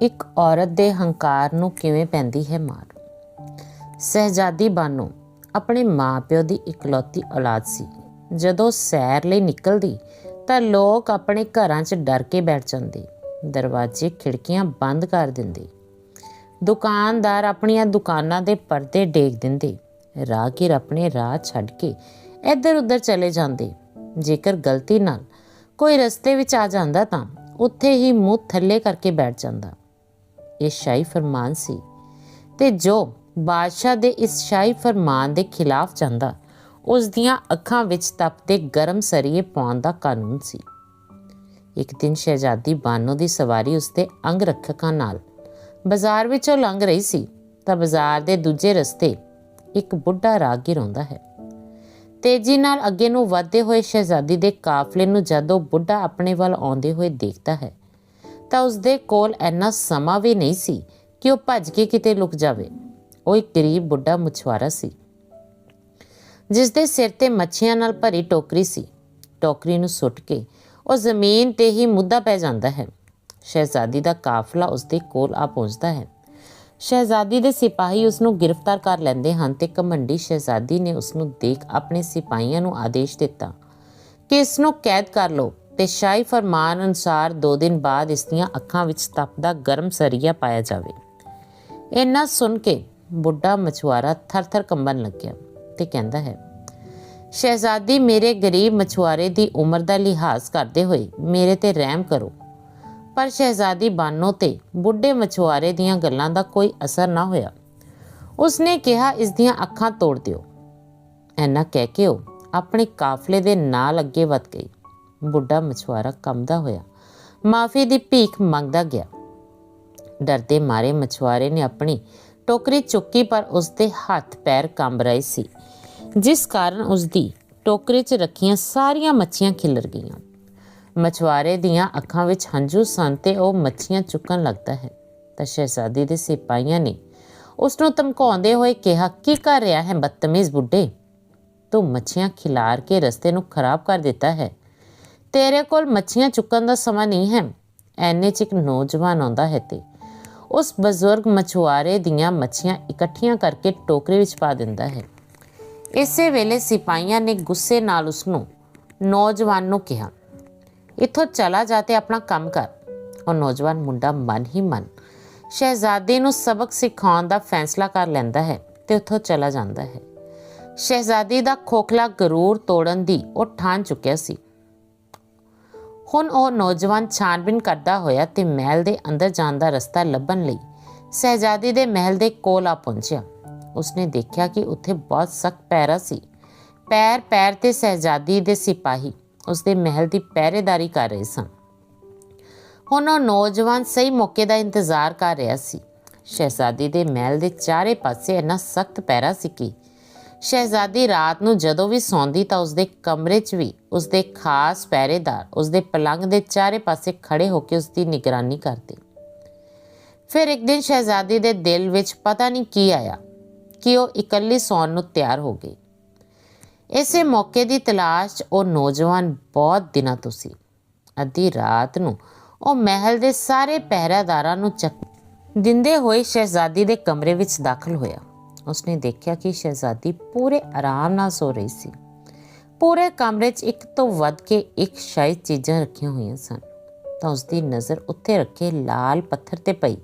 ਇੱਕ ਔਰਤ ਦੇ ਹੰਕਾਰ ਨੂੰ ਕਿਵੇਂ ਪੈਂਦੀ ਹੈ ਮਾਰ? ਸਹਿਜਾਦੀ ਬਾਨੋ, ਆਪਣੇ ਮਾਪਿਓ ਦੀ ਇਕਲੌਤੀ ਔਲਾਦ ਸੀ। ਜਦੋਂ ਸੈਰ ਲਈ ਨਿਕਲਦੀ, ਤਾਂ ਲੋਕ ਆਪਣੇ ਘਰਾਂ 'ਚ ਡਰ ਕੇ ਬੈਠ ਜਾਂਦੇ। ਦਰਵਾਜ਼ੇ, ਖਿੜਕੀਆਂ ਬੰਦ ਕਰ ਦਿੰਦੇ। ਦੁਕਾਨਦਾਰ ਆਪਣੀਆਂ ਦੁਕਾਨਾਂ ਦੇ ਪਰਦੇ ਡੇਗ ਦਿੰਦੇ। ਰਾਹਗੀਰ ਆਪਣੇ ਰਾਹ ਛੱਡ ਕੇ ਇੱਧਰ ਉੱਧਰ ਚਲੇ ਜਾਂਦੇ। ਜੇਕਰ ਗਲਤੀ ਨਾਲ ਕੋਈ ਰਸਤੇ ਵਿੱਚ ਆ ਜਾਂਦਾ ਤਾਂ ਉੱਥੇ ਹੀ ਮੂੰਹ ਥੱਲੇ ਕਰਕੇ ਬੈਠ ਜਾਂਦਾ। ਇਹ ਸ਼ਾਹੀ ਫਰਮਾਨ ਸੀ। ਤੇ ਜੋ ਬਾਦਸ਼ਾਹ ਦੇ ਇਸ ਸ਼ਾਹੀ ਫਰਮਾਨ ਦੇ ਖਿਲਾਫ ਜਾਂਦਾ, ਉਸ ਦੀਆਂ ਅੱਖਾਂ ਵਿੱਚ ਤਪਦੇ ਗਰਮ ਸਰੀਏ ਪਾਉਣ ਦਾ ਕਾਨੂੰਨ ਸੀ। ਇੱਕ ਦਿਨ ਸ਼ਹਿਜ਼ਾਦੀ ਬਾਨੋ ਦੀ ਸਵਾਰੀ ਉਸਦੇ ਅੰਗ ਰੱਖਕਾਂ ਨਾਲ। ਬਾਜ਼ਾਰ ਵਿੱਚੋਂ ਲੰਘ ਰਹੀ ਸੀ, ਤਾਂ ਬਾਜ਼ਾਰ ਦੇ ਦੂਜੇ ਰਸਤੇ ਇੱਕ ਬੁੱਢਾ ਰਾਹਗੀਰ ਆਉਂਦਾ ਹੈ। ਤੇਜ਼ੀ ਨਾਲ ਅੱਗੇ ਨੂੰ ਵਧਦੇ ਹੋਏ ਸ਼ਹਿਜ਼ਾਦੀ ਦੇ ਕਾਫਲੇ ਨੂੰ ਜਦੋਂ ਬੁੱਢਾ ਆਪਣੇ ਵੱਲ ਆਉਂਦੇ ਹੋਏ ਦੇਖਦਾ ਹੈ ਤਾਂ ਉਸਦੇ ਕੋਲ ਇੰਨਾ ਸਮਾਂ ਵੀ ਨਹੀਂ ਸੀ ਕਿ ਉਹ ਭੱਜ ਕੇ ਕਿਤੇ ਲੁਕ ਜਾਵੇ। ਉਹ ਇੱਕ ਗਰੀਬ ਬੁੱਢਾ ਮਛੁਆਰਾ ਸੀ ਜਿਸ ਦੇ ਸਿਰ ਤੇ ਮੱਛੀਆਂ ਨਾਲ ਭਰੀ ਟੋਕਰੀ ਸੀ। ਟੋਕਰੀ ਨੂੰ ਸੁੱਟ ਕੇ ਉਹ ਜ਼ਮੀਨ ਤੇ ਹੀ ਮੁੱਦਾ ਪੈ ਜਾਂਦਾ ਹੈ। ਸ਼ਹਿਜ਼ਾਦੀ ਦਾ ਕਾਫਲਾ ਉਸਦੇ ਕੋਲ ਆ ਪਹੁੰਚਦਾ ਹੈ। ਸ਼ਹਿਜ਼ਾਦੀ ਦੇ ਸਿਪਾਹੀ ਉਸ ਨੂੰ ਗ੍ਰਿਫਤਾਰ ਕਰ ਲੈਂਦੇ ਹਨ ਤੇ ਕਮੰਡੀ ਸ਼ਹਿਜ਼ਾਦੀ ਨੇ ਉਸ ਨੂੰ ਦੇਖ ਆਪਣੇ ਸਿਪਾਹੀਆਂ ਨੂੰ ਆਦੇਸ਼ ਦਿੱਤਾ ਕਿ ਇਸ ਨੂੰ ਕੈਦ ਕਰ ਲਓ। ਤੇ ਸ਼ਾਹੀ ਫਰਮਾਨ ਅਨੁਸਾਰ 2 ਦਿਨ ਬਾਅਦ ਇਸ ਦੀਆਂ ਅੱਖਾਂ ਵਿੱਚ ਤਪਦਾ ਗਰਮ ਸਰੀਆ ਪਾਇਆ ਜਾਵੇ। ਇੰਨਾ ਸੁਣ ਕੇ ਬੁੱਢਾ ਮਛੁਆਰਾ ਥਰ-ਥਰ ਕੰਬਣ ਲੱਗਿਆ ਤੇ ਕਹਿੰਦਾ ਹੈ, ਸ਼ਹਿਜ਼ਾਦੀ, ਮੇਰੇ ਗਰੀਬ ਮਛੁਆਰੇ ਦੀ ਉਮਰ ਦਾ ਲਿਹਾਜ਼ ਕਰਦੇ ਹੋਏ ਮੇਰੇ ਤੇ ਰਹਿਮ ਕਰੋ। ਪਰ ਸ਼ਹਿਜ਼ਾਦੀ ਬਾਨੋ ਤੇ ਬੁੱਢੇ ਮਛੁਆਰੇ ਦੀਆਂ ਗੱਲਾਂ ਦਾ ਕੋਈ ਅਸਰ ਨਾ ਹੋਇਆ। ਉਸਨੇ ਕਿਹਾ, ਇਸ ਦੀਆਂ ਅੱਖਾਂ ਤੋੜ ਦਿਓ। ਐਨਾ ਕਹਿ ਕੇ ਉਹ ਆਪਣੇ ਕਾਫਲੇ ਦੇ ਨਾਲ ਅੱਗੇ ਵਧ ਗਈ। ਬੁੱਢਾ ਮਛੁਆਰਾ ਕੰਬਦਾ ਹੋਇਆ। ਮਾਫੀ ਦੀ ਭੀਖ ਮੰਗਦਾ ਗਿਆ। ਡਰਦੇ ਮਾਰੇ ਮਛੁਆਰੇ ਨੇ ਆਪਣੀ ਟੋਕਰੀ ਚੁੱਕੀ, ਪਰ ਉਸਦੇ ਹੱਥ ਪੈਰ ਕੰਬ ਰਹੇ ਸੀ, ਜਿਸ ਕਾਰਨ ਉਸਦੀ ਟੋਕਰੀ 'ਚ ਰੱਖੀਆਂ ਸਾਰੀਆਂ ਮੱਛੀਆਂ ਖਿਲਰ ਗਈਆਂ। ਮਛੁਆਰੇ ਦੀਆਂ ਅੱਖਾਂ ਵਿੱਚ ਹੰਝੂ ਸਨ ਤੇ ਉਹ ਮੱਛੀਆਂ ਚੁੱਕਣ ਲੱਗਦਾ ਹੈ। ਤਾਂ ਸ਼ਹਿਜ਼ਾਦੀ ਦੇ ਸਿਪਾਹੀਆਂ ਨੇ ਉਸ ਨੂੰ ਧਮਕਾਉਂਦੇ ਹੋਏ ਕਿਹਾ, ਕੀ ਕਰ ਰਿਹਾ ਹੈ ਬਦਤਮੀਜ਼ ਬੁੱਢੇ? ਤੂੰ ਮੱਛੀਆਂ ਖਿਲਾਰ ਕੇ ਰਸਤੇ ਨੂੰ ਖਰਾਬ ਕਰ ਦਿੱਤਾ ਹੈ। ਤੇਰੇ ਕੋਲ ਮੱਛੀਆਂ ਚੁੱਕਣ ਦਾ ਸਮਾਂ ਨਹੀਂ ਹੈ। ਐਨੇ ਚ ਇੱਕ ਨੌਜਵਾਨ ਆਉਂਦਾ ਹੈ ਤੇ ਉਸ ਬਜ਼ੁਰਗ ਮਛੁਆਰੇ ਦੀਆਂ ਮੱਛੀਆਂ ਇਕੱਠੀਆਂ ਕਰਕੇ ਟੋਕਰੇ ਵਿੱਚ ਪਾ ਦਿੰਦਾ ਹੈ। ਇਸੇ ਵੇਲੇ ਸਿਪਾਹੀਆਂ ਨੇ ਗੁੱਸੇ ਨਾਲ ਉਸ ਨੂੰ ਨੌਜਵਾਨ ਨੂੰ ਕਿਹਾ, ਇੱਥੋਂ ਚਲਾ ਜਾ ਤੇ ਆਪਣਾ ਕੰਮ ਕਰ। ਉਹ ਨੌਜਵਾਨ ਮੁੰਡਾ ਮਨ ਹੀ ਮਨ ਸ਼ਹਿਜ਼ਾਦੇ ਨੂੰ ਸਬਕ ਸਿਖਾਉਣ ਦਾ ਫੈਸਲਾ ਕਰ ਲੈਂਦਾ ਹੈ ਤੇ ਉੱਥੋਂ ਚਲਾ ਜਾਂਦਾ ਹੈ। ਸ਼ਹਿਜ਼ਾਦੀ ਦਾ ਖੋਖਲਾ ਗਰੂਰ ਤੋੜਨ ਦੀ ਉਹ ਠਾਣ ਚੁੱਕਿਆ ਸੀ। ਹੁਣ ਉਹ ਨੌਜਵਾਨ ਛਾਣਬੀਨ ਕਰਦਾ ਹੋਇਆ ਤੇ ਮਹਿਲ ਦੇ ਅੰਦਰ ਜਾਣ ਦਾ ਰਸਤਾ ਲੱਭਣ ਲਈ ਸਹਿਜ਼ਾਦੀ ਦੇ ਮਹਿਲ ਦੇ ਕੋਲ ਆ ਪਹੁੰਚਿਆ। ਉਸਨੇ ਦੇਖਿਆ ਕਿ ਉੱਥੇ ਬਹੁਤ ਸਖਤ ਪੈਰਾ ਸੀ। ਪੈਰ ਪੈਰ ਤੇ ਸਹਿਜ਼ਾਦੀ ਦੇ ਸਿਪਾਹੀ ਉਸਦੇ ਮਹਿਲ ਦੀ ਪਹਿਰੇਦਾਰੀ ਕਰ ਰਹੇ ਸਨ। ਹੁਣ ਉਹ ਨੌਜਵਾਨ ਸਹੀ ਮੌਕੇ ਦਾ ਇੰਤਜ਼ਾਰ ਕਰ ਰਿਹਾ ਸੀ। ਸ਼ਹਿਜ਼ਾਦੀ ਦੇ ਮਹਿਲ ਦੇ ਚਾਰੇ ਪਾਸੇ ਇੰਨਾ ਸਖਤ ਪਹਿਰਾ ਸੀ ਕਿ ਸ਼ਹਿਜ਼ਾਦੀ ਰਾਤ ਨੂੰ ਜਦੋਂ ਵੀ ਸੌਂਦੀ ਤਾਂ ਉਸਦੇ ਕਮਰੇ 'ਚ ਵੀ ਉਸਦੇ ਖਾਸ ਪਹਿਰੇਦਾਰ, ਉਸਦੇ ਪਲੰਗ ਦੇ ਚਾਰੇ ਪਾਸੇ ਖੜੇ ਹੋ ਕੇ ਉਸਦੀ ਨਿਗਰਾਨੀ ਕਰਦੇ। ਫਿਰ ਇੱਕ ਦਿਨ ਸ਼ਹਿਜ਼ਾਦੀ ਦੇ ਦਿਲ ਵਿੱਚ ਪਤਾ ਨਹੀਂ ਕੀ ਆਇਆ ਕਿ ਉਹ ਇਕੱਲੀ ਸੌਣ ਨੂੰ ਤਿਆਰ ਹੋ ਗਈ। ਇਸੇ ਮੌਕੇ ਦੀ ਤਲਾਸ਼ 'ਚ ਉਹ ਨੌਜਵਾਨ ਬਹੁਤ ਦਿਨਾਂ ਤੋਂ ਸੀ। ਅੱਧੀ ਰਾਤ ਨੂੰ ਉਹ ਮਹਿਲ ਦੇ ਸਾਰੇ ਪਹਿਰਾਦਾਰਾਂ ਨੂੰ ਚੱਕ ਦਿੰਦੇ ਹੋਏ ਸ਼ਹਿਜ਼ਾਦੀ ਦੇ ਕਮਰੇ ਵਿੱਚ ਦਾਖਲ ਹੋਇਆ। ਉਸਨੇ ਦੇਖਿਆ ਕਿ ਸ਼ਹਿਜ਼ਾਦੀ ਪੂਰੇ ਆਰਾਮ ਨਾਲ ਸੋ ਰਹੀ ਸੀ। ਪੂਰੇ ਕਮਰੇ 'ਚ ਇੱਕ ਤੋਂ ਵੱਧ ਕੇ ਇੱਕ ਸ਼ਾਇਦ ਚੀਜ਼ਾਂ ਰੱਖੀਆਂ ਹੋਈਆਂ ਸਨ। ਤਾਂ ਉਸਦੀ ਨਜ਼ਰ ਉੱਥੇ ਰੱਖੇ ਲਾਲ ਪੱਥਰ ਤੇ ਪਈ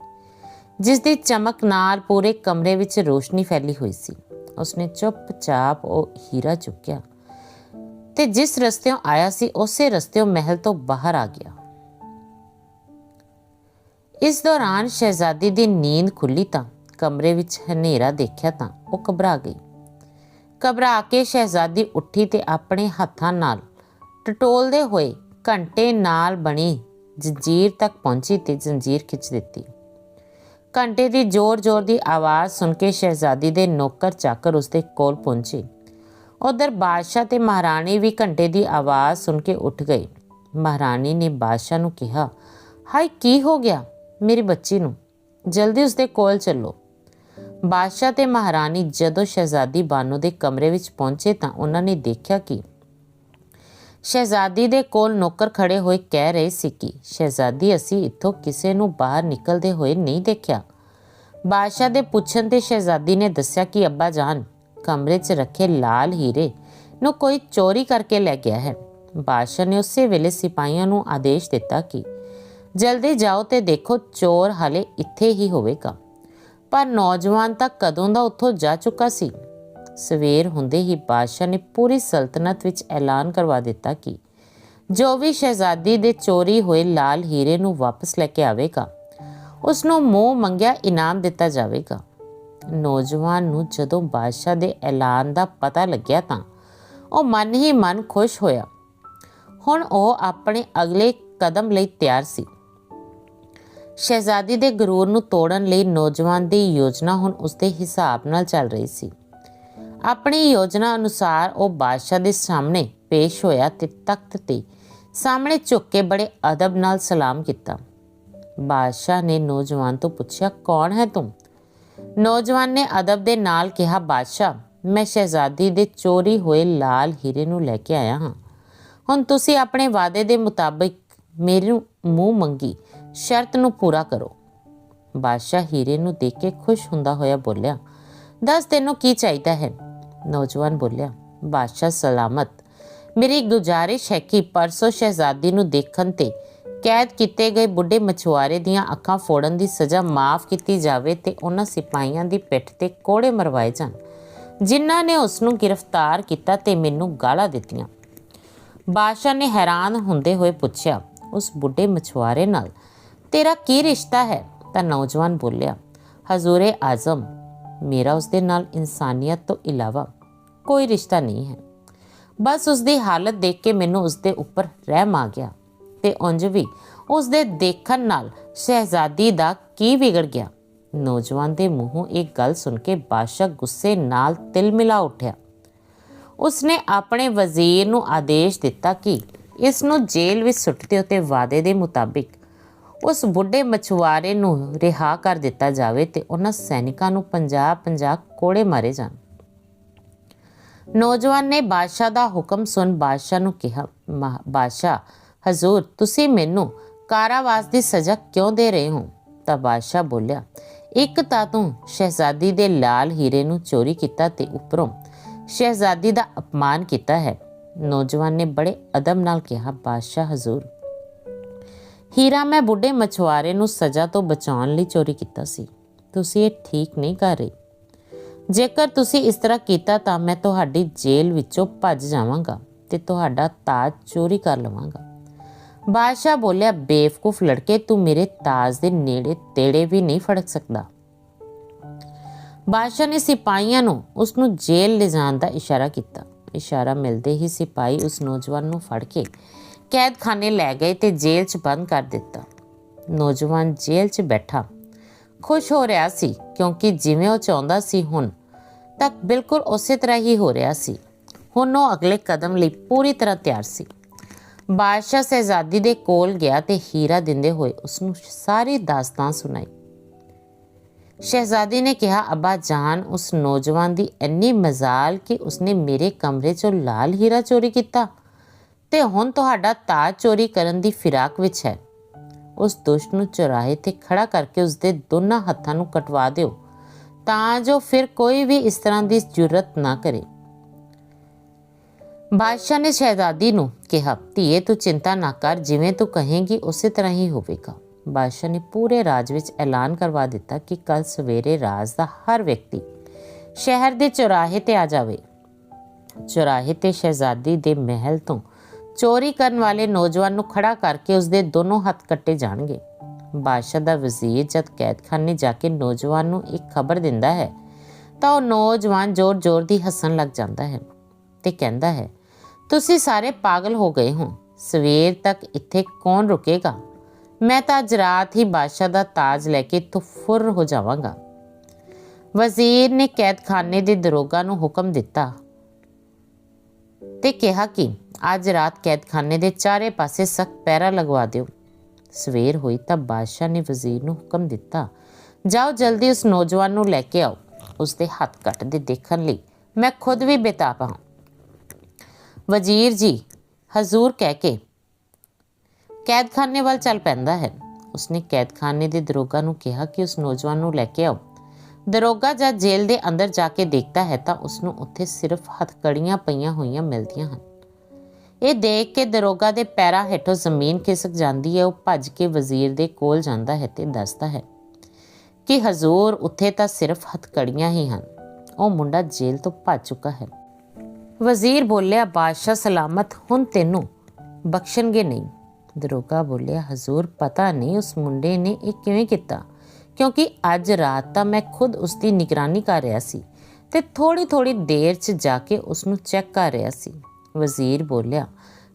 ਜਿਸ ਦੀ ਚਮਕ ਨਾਲ ਪੂਰੇ ਕਮਰੇ ਵਿੱਚ ਰੋਸ਼ਨੀ ਫੈਲੀ ਹੋਈ ਸੀ। ਉਸਨੇ ਚੁੱਪਚਾਪ ਉਹ ਹੀਰਾ ਚੁੱਕਿਆ ਤੇ ਜਿਸ ਰਸਤਿਓਂ ਆਇਆ ਸੀ, ਉਸੇ ਰਸਤਿਓਂ ਮਹਿਲ ਤੋਂ ਬਾਹਰ ਆ ਗਿਆ। ਇਸ ਦੌਰਾਨ ਸ਼ਹਿਜ਼ਾਦੀ ਦੀ ਨੀਂਦ ਖੁੱਲੀ ਤਾਂ ਕਮਰੇ ਵਿੱਚ ਹਨੇਰਾ ਦੇਖਿਆ ਤਾਂ ਉਹ ਘਬਰਾ ਗਈ। ਘਬਰਾ ਕੇ ਸ਼ਹਿਜ਼ਾਦੀ ਉੱਠੀ ਤੇ ਆਪਣੇ ਹੱਥਾਂ ਨਾਲ ਟਟੋਲਦੇ ਹੋਏ ਘੰਟੇ ਨਾਲ ਬਣੀ ਜੰਜੀਰ ਤੱਕ ਪਹੁੰਚੀ ਤੇ ਜੰਜੀਰ ਖਿੱਚ ਦਿੱਤੀ। ਘੰਟੇ ਦੀ ਜ਼ੋਰ-ਜ਼ੋਰ ਦੀ ਆਵਾਜ਼ ਸੁਣ ਕੇ ਸ਼ਹਿਜ਼ਾਦੀ ਦੇ ਨੌਕਰ ਚਾਕਰ ਉਸਦੇ ਕੋਲ ਪਹੁੰਚੇ। ਉਧਰ ਬਾਦਸ਼ਾਹ ਤੇ ਮਹਾਰਾਣੀ ਵੀ ਘੰਟੇ ਦੀ ਆਵਾਜ਼ ਸੁਣ ਕੇ ਉੱਠ ਗਏ। ਮਹਾਰਾਣੀ ਨੇ ਬਾਦਸ਼ਾਹ ਨੂੰ ਕਿਹਾ ਹਾਈ ਕੀ ਹੋ ਗਿਆ ਮੇਰੀ ਬੱਚੀ ਨੂੰ? ਜਲਦੀ ਉਸਦੇ ਕੋਲ ਚੱਲੋ। ਬਾਦਸ਼ਾਹ ਤੇ ਮਹਾਰਾਣੀ ਜਦੋਂ ਸ਼ਹਿਜ਼ਾਦੀ ਬਾਨੋ ਦੇ ਕਮਰੇ ਵਿੱਚ ਪਹੁੰਚੇ ਤਾਂ ਉਹਨਾਂ ਨੇ ਦੇਖਿਆ ਕਿ ਸ਼ਹਿਜ਼ਾਦੀ ਦੇ ਕੋਲ ਨੌਕਰ ਖੜੇ ਹੋਏ ਕਹਿ ਰਹੇ ਸੀ ਕਿ, ਸ਼ਹਿਜ਼ਾਦੀ, ਅਸੀਂ ਇੱਥੋਂ ਕਿਸੇ ਨੂੰ ਬਾਹਰ ਨਿਕਲਦੇ ਹੋਏ ਨਹੀਂ ਦੇਖਿਆ। ਬਾਦਸ਼ਾਹ ਦੇ ਪੁੱਛਣ ਤੇ ਸ਼ਹਿਜ਼ਾਦੀ ਨੇ ਦੱਸਿਆ ਕਿ, ਅੱਬਾ ਜਾਨ, ਕਮਰੇ 'ਚ ਰੱਖੇ ਲਾਲ ਹੀਰੇ ਨੂੰ ਕੋਈ ਚੋਰੀ ਕਰਕੇ ਲੈ ਗਿਆ ਹੈ। ਬਾਦਸ਼ਾਹ ਨੇ ਉਸੇ ਵੇਲੇ ਸਿਪਾਹੀਆਂ ਨੂੰ ਆਦੇਸ਼ ਦਿੱਤਾ ਕਿ, ਜਲਦੀ ਜਾਓ ਤੇ ਦੇਖੋ, ਚੋਰ ਹਲੇ ਇੱਥੇ ਹੀ ਹੋਵੇਗਾ। ਪਰ ਨੌਜਵਾਨ ਤਾਂ ਕਦੋਂ ਦਾ ਉੱਥੋਂ ਜਾ ਚੁੱਕਾ ਸੀ? ਸਵੇਰ ਹੁੰਦੇ ਹੀ ਬਾਦਸ਼ਾਹ ਨੇ ਪੂਰੀ ਸਲਤਨਤ ਵਿੱਚ ਐਲਾਨ ਕਰਵਾ ਦਿੱਤਾ ਕਿ ਜੋ ਵੀ ਸ਼ਹਿਜ਼ਾਦੀ ਦੇ ਚੋਰੀ ਹੋਏ ਲਾਲ ਹੀਰੇ ਨੂੰ ਵਾਪਸ ਲੈ ਕੇ ਆਵੇਗਾ ਉਸ ਨੂੰ ਮੂੰਹ ਮੰਗਿਆ ਇਨਾਮ ਦਿੱਤਾ ਜਾਵੇਗਾ। ਨੌਜਵਾਨ ਨੂੰ ਜਦੋਂ ਬਾਦਸ਼ਾਹ ਦੇ ਐਲਾਨ ਦਾ ਪਤਾ ਲੱਗਿਆ ਤਾਂ ਉਹ ਮਨ ਹੀ ਮਨ ਖੁਸ਼ ਹੋਇਆ। ਹੁਣ ਉਹ ਆਪਣੇ ਅਗਲੇ ਕਦਮ ਲਈ ਤਿਆਰ ਸੀ। ਸ਼ਹਿਜ਼ਾਦੀ ਦੇ ਗਰੂਰ ਨੂੰ ਤੋੜਨ ਲਈ ਨੌਜਵਾਨ ਦੀ ਯੋਜਨਾ ਹੁਣ ਉਸਦੇ ਹਿਸਾਬ ਨਾਲ ਚੱਲ ਰਹੀ ਸੀ। ਆਪਣੀ ਯੋਜਨਾ ਅਨੁਸਾਰ ਉਹ ਬਾਦਸ਼ਾਹ ਦੇ ਸਾਹਮਣੇ ਪੇਸ਼ ਹੋਇਆ ਤੇ ਤਖਤ ਤੇ ਸਾਹਮਣੇ ਝੁੱਕ ਕੇ ਬੜੇ ਅਦਬ ਨਾਲ ਸਲਾਮ ਕੀਤਾ। ਬਾਦਸ਼ਾਹ ਨੇ ਨੌਜਵਾਨ ਤੋਂ ਪੁੱਛਿਆ, ਕੌਣ ਹੈ ਤੂੰ? ਨੌਜਵਾਨ ਨੇ ਅਦਬ ਦੇ ਨਾਲ ਕਿਹਾ, ਬਾਦਸ਼ਾਹ, ਮੈਂ ਸ਼ਹਿਜ਼ਾਦੀ ਦੇ ਚੋਰੀ ਹੋਏ ਲਾਲ ਹੀਰੇ ਨੂੰ ਲੈ ਕੇ ਆਇਆ ਹਾਂ। ਹੁਣ ਤੁਸੀਂ ਆਪਣੇ ਵਾਅਦੇ ਦੇ ਮੁਤਾਬਿਕ ਮੇਰੇ ਮੂੰਹ ਮੰਗੀ ਸ਼ਰਤ ਨੂੰ ਪੂਰਾ ਕਰੋ। ਬਾਦਸ਼ਾਹ ਹੀਰੇ ਨੂੰ ਦੇਖ ਕੇ ਖੁਸ਼ ਹੁੰਦਾ ਹੋਇਆ ਬੋਲਿਆ, ਦੱਸ ਤੈਨੂੰ ਕੀ ਚਾਹੀਦਾ ਹੈ? ਨੌਜਵਾਨ ਬੋਲਿਆ, ਬਾਦਸ਼ਾਹ ਸਲਾਮਤ। ਮੇਰੀ ਗੁਜ਼ਾਰਿਸ਼ ਹੈ ਕਿ ਪਰਸੋਂ ਸ਼ਹਿਜ਼ਾਦੀ ਨੂੰ ਦੇਖਣ ਤੇ ਕੈਦ ਕੀਤੇ ਗਏ ਬੁੱਢੇ ਮਛੁਆਰੇ ਦੀਆਂ ਅੱਖਾਂ ਫੋੜਨ ਦੀ ਸਜ਼ਾ ਮਾਫ ਕੀਤੀ ਜਾਵੇ ਤੇ ਉਹਨਾਂ ਸਿਪਾਹੀਆਂ ਦੀ ਪਿੱਠ ਤੇ ਕੋੜੇ ਮਰਵਾਏ ਜਾਣ। ਜਿਨ੍ਹਾਂ ਨੇ ਉਸ ਨੂੰ ਗ੍ਰਿਫਤਾਰ ਕੀਤਾ ਤੇ ਮੈਨੂੰ ਗਾਲਾਂ ਦਿੱਤੀਆਂ। ਬਾਦਸ਼ਾਹ ਨੇ ਹੈਰਾਨ ਹੁੰਦੇ ਹੋਏ ਪੁੱਛਿਆ, ਉਸ ਬੁੱਢੇ ਮਛੁਆਰੇ ਨਾਲ ਤੇਰਾ ਕੀ ਰਿਸ਼ਤਾ ਹੈ? ਤਾਂ ਨੌਜਵਾਨ ਬੋਲਿਆ, ਹਜ਼ੂਰੇ ਆਜ਼ਮ, ਮੇਰਾ ਉਸਦੇ ਨਾਲ ਇਨਸਾਨੀਅਤ ਤੋਂ ਇਲਾਵਾ ਕੋਈ ਰਿਸ਼ਤਾ ਨਹੀਂ ਹੈ। ਬਸ ਉਸਦੀ ਹਾਲਤ ਦੇਖ ਕੇ ਮੈਨੂੰ ਉਸਦੇ ਉੱਪਰ ਰਹਿਮ ਆ ਗਿਆ ਤੇ ਉਂਝ ਵੀ ਉਸਦੇ ਦੇਖਣ ਨਾਲ ਸ਼ਹਿਜ਼ਾਦੀ ਦਾ ਕੀ ਵਿਗੜ ਗਿਆ? ਨੌਜਵਾਨ ਦੇ ਮੂੰਹੋਂ ਇਹ ਗੱਲ ਸੁਣ ਕੇ ਬਾਦਸ਼ਾਹ ਗੁੱਸੇ ਨਾਲ ਤਿਲ ਮਿਲਾ ਉੱਠਿਆ। ਉਸਨੇ ਆਪਣੇ ਵਜ਼ੀਰ ਨੂੰ ਆਦੇਸ਼ ਦਿੱਤਾ ਕਿ ਇਸ ਨੂੰ ਜੇਲ੍ਹ ਵਿੱਚ ਸੁੱਟ ਦਿਓ ਤੇ ਵਾਅਦੇ ਦੇ ਮੁਤਾਬਿਕ ਉਸ ਬੁੱਢੇ ਮਛੁਆਰੇ ਨੂੰ ਰਿਹਾ ਕਰ ਦਿੱਤਾ ਜਾਵੇ ਤੇ ਉਹਨਾਂ ਸੈਨਿਕਾਂ ਨੂੰ 50-50 ਕੋੜੇ ਮਾਰੇ ਜਾਣ। ਨੌਜਵਾਨ ਨੇ ਬਾਦਸ਼ਾਹ ਦਾ ਹੁਕਮ ਸੁਣ ਬਾਦਸ਼ਾਹ ਨੂੰ ਕਿਹਾ ਬਾਦਸ਼ਾਹ, ਹਜ਼ੂਰ, ਤੁਸੀਂ ਮੈਨੂੰ ਕਾਰਾਵਾਸ ਦੀ ਸਜ਼ਾ ਕਿਉਂ ਦੇ ਰਹੇ ਹੋ? ਤਾਂ ਬਾਦਸ਼ਾਹ ਬੋਲਿਆ, ਇੱਕ ਤਾਂ ਤੂੰ ਸ਼ਹਿਜ਼ਾਦੀ ਦੇ ਲਾਲ ਹੀਰੇ ਨੂੰ ਚੋਰੀ ਕੀਤਾ ਤੇ ਉੱਪਰੋਂ ਸ਼ਹਿਜ਼ਾਦੀ ਦਾ ਅਪਮਾਨ ਕੀਤਾ ਹੈ। ਨੌਜਵਾਨ ਨੇ ਬੜੇ ਅਦਬ ਨਾਲ ਕਿਹਾ, ਬਾਦਸ਼ਾਹ, ਹਜ਼ੂਰ ਹੀਰਾ ਮੈਂ ਬੁੱਢੇ ਮਛੁਆਰੇ ਨੂੰ ਸਜ਼ਾ ਤੋਂ ਬਚਾਉਣ ਲਈ ਚੋਰੀ ਕੀਤਾ ਸੀ। ਤੁਸੀਂ ਇਹ ਠੀਕ ਨਹੀਂ ਕਰ ਰਹੇ। ਜੇਕਰ ਤੁਸੀਂ ਇਸ ਤਰ੍ਹਾਂ ਕੀਤਾ ਤਾਂ ਮੈਂ ਤੁਹਾਡੀ ਜੇਲ੍ਹ ਵਿੱਚੋਂ ਭੱਜ ਜਾਵਾਂਗਾ ਤੇ ਤੁਹਾਡਾ ਤਾਜ ਚੋਰੀ ਕਰ ਲਵਾਂਗਾ। ਬਾਦਸ਼ਾਹ ਬੋਲਿਆ, ਬੇਵਕੂਫ ਲੜਕੇ, ਤੂੰ ਮੇਰੇ ਤਾਜ ਦੇ ਨੇੜੇ ਤੇੜੇ ਵੀ ਨਹੀਂ ਫੜਕ ਸਕਦਾ। ਬਾਦਸ਼ਾਹ ਨੇ ਸਿਪਾਹੀਆਂ ਨੂੰ ਉਸ ਨੂੰ ਜੇਲ੍ਹ ਲਿਜਾਣ ਦਾ ਇਸ਼ਾਰਾ ਕੀਤਾ। ਇਸ਼ਾਰਾ ਮਿਲਦੇ ਹੀ ਸਿਪਾਹੀ ਉਸ ਨੌਜਵਾਨ ਨੂੰ ਫੜ ਕੇ ਕੈਦਖਾਨੇ ਲੈ ਗਏ ਤੇ ਜੇਲ੍ਹ 'ਚ ਬੰਦ ਕਰ ਦਿੱਤਾ। ਨੌਜਵਾਨ ਜੇਲ੍ਹ 'ਚ ਬੈਠਾ। ਖੁਸ਼ ਹੋ ਰਿਹਾ ਸੀ ਕਿਉਂਕਿ ਜਿਵੇਂ ਉਹ ਚਾਹੁੰਦਾ ਸੀ ਹੁਣ, ਤੱਕ ਬਿਲਕੁਲ ਉਸੇ ਤਰ੍ਹਾਂ ਹੀ ਹੋ ਰਿਹਾ ਸੀ। ਹੁਣ ਉਹ ਅਗਲੇ ਕਦਮ ਲਈ ਪੂਰੀ ਤਰ੍ਹਾਂ ਤਿਆਰ ਸੀ। ਬਾਦਸ਼ਾਹ ਸ਼ਹਿਜ਼ਾਦੀ ਦੇ ਕੋਲ ਗਿਆ ਤੇ ਹੀਰਾ ਦਿੰਦੇ ਹੋਏ ਉਸ ਨੂੰ ਸਾਰੀ ਦਾਸਤਾਨ ਸੁਣਾਈ। ਸ਼ਹਿਜ਼ਾਦੀ ਨੇ ਕਿਹਾ, ਅੱਬਾ ਜਾਨ, ਉਸ ਨੌਜਵਾਨ ਦੀ ਇੰਨੀ ਮਜ਼ਾਲ ਕਿ ਉਸਨੇ ਮੇਰੇ ਕਮਰੇ 'ਚੋਂ ਲਾਲ ਹੀਰਾ ਚੋਰੀ ਕੀਤਾ। ਤੇ ਹੁਣ ਤੁਹਾਡਾ ਤਾਜ ਚੋਰੀ ਕਰਨ ਦੀ ਫਿਰਾਕ ਵਿੱਚ ਹੈ। ਉਸ ਦੁਸ਼ਟ ਨੂੰ ਚੁਰਾਹੇ ਤੇ ਖੜਾ ਕਰਕੇ ਉਸ ਦੋਨਾਂ ਹੱਥਾਂ ਨੂੰ ਕਟਵਾ ਦਿਓ, ਤਾਂ ਜੋ ਫਿਰ ਕੋਈ ਵੀ ਇਸ ਤਰ੍ਹਾਂ ਦੀ ਜੁਰਤ ਨਾ ਕਰੇ। ਬਾਦਸ਼ਾਹ ਨੇ ਸ਼ਹਿਜ਼ਾਦੀ ਨੂੰ ਕਿਹਾ, ਧੀਏ, ਤੂੰ ਚਿੰਤਾ ਨਾ ਕਰ, ਜਿਵੇਂ ਤੂੰ ਕਹੇਂਗੀ, ਉਸੇ ਤਰ੍ਹਾਂ ਹੀ ਹੋਵੇਗਾ। ਬਾਦਸ਼ਾਹ ਨੇ ਪੂਰੇ ਰਾਜ ਵਿੱਚ ਐਲਾਨ ਕਰਵਾ ਦਿੱਤਾ ਕਿ ਕੱਲ ਸਵੇਰੇ ਰਾਜ ਦਾ ਹਰ ਵਿਅਕਤੀ ਸ਼ਹਿਰ ਦੇ ਚੌਰਾਹੇ ਤੇ ਆ ਜਾਵੇ। ਚੌਰਾਹੇ ਤੇ ਸ਼ਹਿਜ਼ਾਦੀ ਦੇ ਮਹਿਲ ਤੋਂ ਚੋਰੀ ਕਰਨ ਵਾਲੇ ਨੌਜਵਾਨ ਨੂੰ ਖੜਾ ਕਰਕੇ ਉਸਦੇ ਦੋਨੋਂ ਹੱਥ ਕੱਟੇ ਜਾਣਗੇ। ਬਾਦਸ਼ਾਹ ਦਾ ਵਜ਼ੀਰ ਜਦ ਕੈਦਖਾਨੇ ਜਾ ਕੇ ਨੌਜਵਾਨ ਨੂੰ ਇੱਕ ਖਬਰ ਦਿੰਦਾ ਹੈ, ਤਾਂ ਉਹ ਨੌਜਵਾਨ ਜ਼ੋਰ-ਜ਼ੋਰ ਦੀ ਹੱਸਣ ਲੱਗ ਜਾਂਦਾ ਹੈ ਤੇ ਕਹਿੰਦਾ ਹੈ, ਤੁਸੀਂ ਸਾਰੇ ਪਾਗਲ ਹੋ ਗਏ ਹੋ। ਸਵੇਰ ਤੱਕ ਇੱਥੇ ਕੌਣ ਰੁਕੇਗਾ? ਮੈਂ ਤਾਂ ਅੱਜ ਰਾਤ ਹੀ ਬਾਦਸ਼ਾਹ ਦਾ ਤਾਜ ਲੈ ਕੇ ਤੁਫੁਰ ਹੋ ਜਾਵਾਂਗਾ। ਵਜ਼ੀਰ ਨੇ ਕੈਦਖਾਨੇ ਦੇ ਦਰੋਗਾ ਨੂੰ ਹੁਕਮ ਦਿੱਤਾ ਤੇ ਕਿਹਾ ਕਿ ਅੱਜ ਰਾਤ ਕੈਦਖਾਨੇ ਦੇ ਚਾਰੇ ਪਾਸੇ ਸਖਤ ਪਹਿਰਾ ਲਗਵਾ ਦਿਓ। ਸਵੇਰ ਹੋਈ ਤਾਂ ਬਾਦਸ਼ਾਹ ਨੇ ਵਜ਼ੀਰ ਨੂੰ ਹੁਕਮ ਦਿੱਤਾ, ਜਾਓ ਜਲਦੀ ਉਸ ਨੌਜਵਾਨ ਨੂੰ ਲੈ ਕੇ ਆਓ ਉਸ ਦੇ ਹੱਥ ਕੱਟਦੇ ਦੇਖਣ ਲਈ। ਮੈਂ ਖੁਦ ਵੀ ਬੇਤਾਬ ਹਾਂ। ਵਜ਼ੀਰ ਜੀ ਹਜ਼ੂਰ ਕਹਿ ਕੇ, ਕੈਦਖਾਨੇ ਵੱਲ ਚੱਲ ਪੈਂਦਾ ਹੈ। ਉਸਨੇ ਕੈਦਖਾਨੇ ਦੇ ਦਰੋਗਾ ਨੂੰ ਕਿਹਾ ਕਿ ਉਸ ਨੌਜਵਾਨ ਨੂੰ ਲੈ ਕੇ ਆਓ। ਦਰੋਗਾ ਜਦ ਜੇਲ੍ਹ ਦੇ ਅੰਦਰ ਜਾ ਕੇ ਦੇਖਦਾ ਹੈ ਤਾਂ ਉਸ ਨੂੰ ਉੱਥੇ ਸਿਰਫ ਹੱਥਕੜੀਆਂ ਪਈਆਂ ਹੋਈਆਂ ਮਿਲਦੀਆਂ ਹਨ। ਇਹ ਦੇਖ ਕੇ ਦਰੋਗਾ ਦੇ ਪੈਰਾਂ ਹੇਠੋਂ ਜ਼ਮੀਨ ਖਿਸਕ ਜਾਂਦੀ ਹੈ, ਉਹ ਭੱਜ ਕੇ ਵਜ਼ੀਰ ਦੇ ਕੋਲ ਜਾਂਦਾ ਹੈ ਤੇ ਦੱਸਦਾ ਹੈ ਕਿ ਹਜ਼ੂਰ ਉੱਥੇ ਤਾਂ ਸਿਰਫ ਹੱਥਕੜੀਆਂ ਹੀ ਹਨ, ਉਹ ਮੁੰਡਾ ਜੇਲ੍ਹ ਤੋਂ ਭੱਜ ਚੁੱਕਾ ਹੈ। ਵਜ਼ੀਰ ਬੋਲਿਆ, ਬਾਦਸ਼ਾਹ ਸਲਾਮਤ, ਹੁਣ ਤੈਨੂੰ ਬਖਸ਼ਣਗੇ ਨਹੀਂ। ਦਰੋਗਾ ਬੋਲਿਆ, ਹਜ਼ੂਰ, ਪਤਾ ਨਹੀਂ ਉਸ ਮੁੰਡੇ ਨੇ ਇਹ ਕਿਵੇਂ ਕੀਤਾ? ਕਿਉਂਕਿ ਅੱਜ ਰਾਤ ਤਾਂ ਮੈਂ ਖੁਦ ਉਸ ਦੀ ਨਿਗਰਾਨੀ ਕਰ ਰਿਹਾ ਸੀ ਤੇ ਥੋੜੀ ਥੋੜੀ ਦੇਰ 'ਚ ਜਾ ਕੇ ਉਸ ਨੂੰ ਚੈੱਕ ਕਰ ਰਿਹਾ ਸੀ। ਵਜ਼ੀਰ ਬੋਲਿਆ,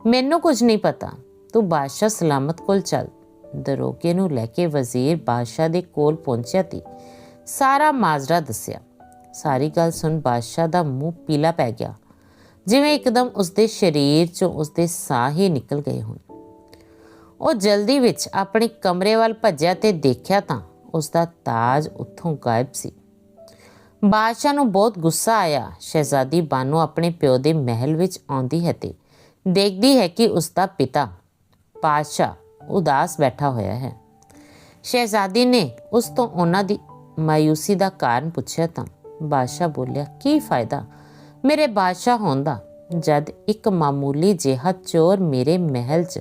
ਮੈਨੂੰ ਕੁਝ ਨਹੀਂ ਪਤਾ। ਤੂੰ ਬਾਦਸ਼ਾਹ ਸਲਾਮਤ ਕੋਲ ਚੱਲ। ਦਰੋਗੇ ਨੂੰ ਲੈ ਕੇ ਵਜ਼ੀਰ ਬਾਦਸ਼ਾਹ ਦੇ ਕੋਲ ਪਹੁੰਚਿਆ ਤੇ ਸਾਰਾ ਮਾਜਰਾ ਦੱਸਿਆ। ਸਾਰੀ ਗੱਲ ਸੁਣ ਬਾਦਸ਼ਾਹ ਦਾ ਮੂੰਹ ਪੀਲਾ ਪੈ ਗਿਆ। ਜਿਵੇਂ ਇੱਕਦਮ ਉਸਦੇ ਸਰੀਰ 'ਚੋਂ ਉਸਦੇ ਸਾਹ ਹੀ ਨਿਕਲ ਗਏ ਹੋਣ। ਉਹ ਜਲਦੀ ਵਿੱਚ ਆਪਣੇ ਕਮਰੇ ਵੱਲ ਭੱਜਿਆ ਤੇ ਦੇਖਿਆ ਤਾਂ ਉਸਦਾ ਤਾਜ ਉੱਥੋਂ ਗਾਇਬ ਸੀ। ਬਾਦਸ਼ਾਹ ਨੂੰ ਬਹੁਤ ਗੁੱਸਾ ਆਇਆ। ਸ਼ਹਿਜ਼ਾਦੀ ਬਾਨੋ ਆਪਣੇ ਪਿਓ ਦੇ ਮਹਿਲ ਵਿੱਚ ਆਉਂਦੀ ਹੈ ਤੇ ਦੇਖਦੀ ਹੈ ਕਿ ਉਸਦਾ ਪਿਤਾ ਬਾਦਸ਼ਾਹ ਉਦਾਸ ਬੈਠਾ ਹੋਇਆ ਹੈ। ਸ਼ਹਿਜ਼ਾਦੀ ਨੇ ਉਸ ਤੋਂ ਉਹਨਾਂ ਦੀ ਮਾਇੂਸੀ ਦਾ ਕਾਰਨ ਪੁੱਛਿਆ ਤਾਂ ਬਾਦਸ਼ਾਹ ਬੋਲਿਆ, ਕੀ ਫਾਇਦਾ? ਮੇਰੇ ਬਾਦਸ਼ਾਹ ਹੋਣ ਦਾ ਜਦ ਇੱਕ ਮਾਮੂਲੀ ਜਿਹਾ ਚੋਰ ਮੇਰੇ ਮਹਿਲ 'ਚ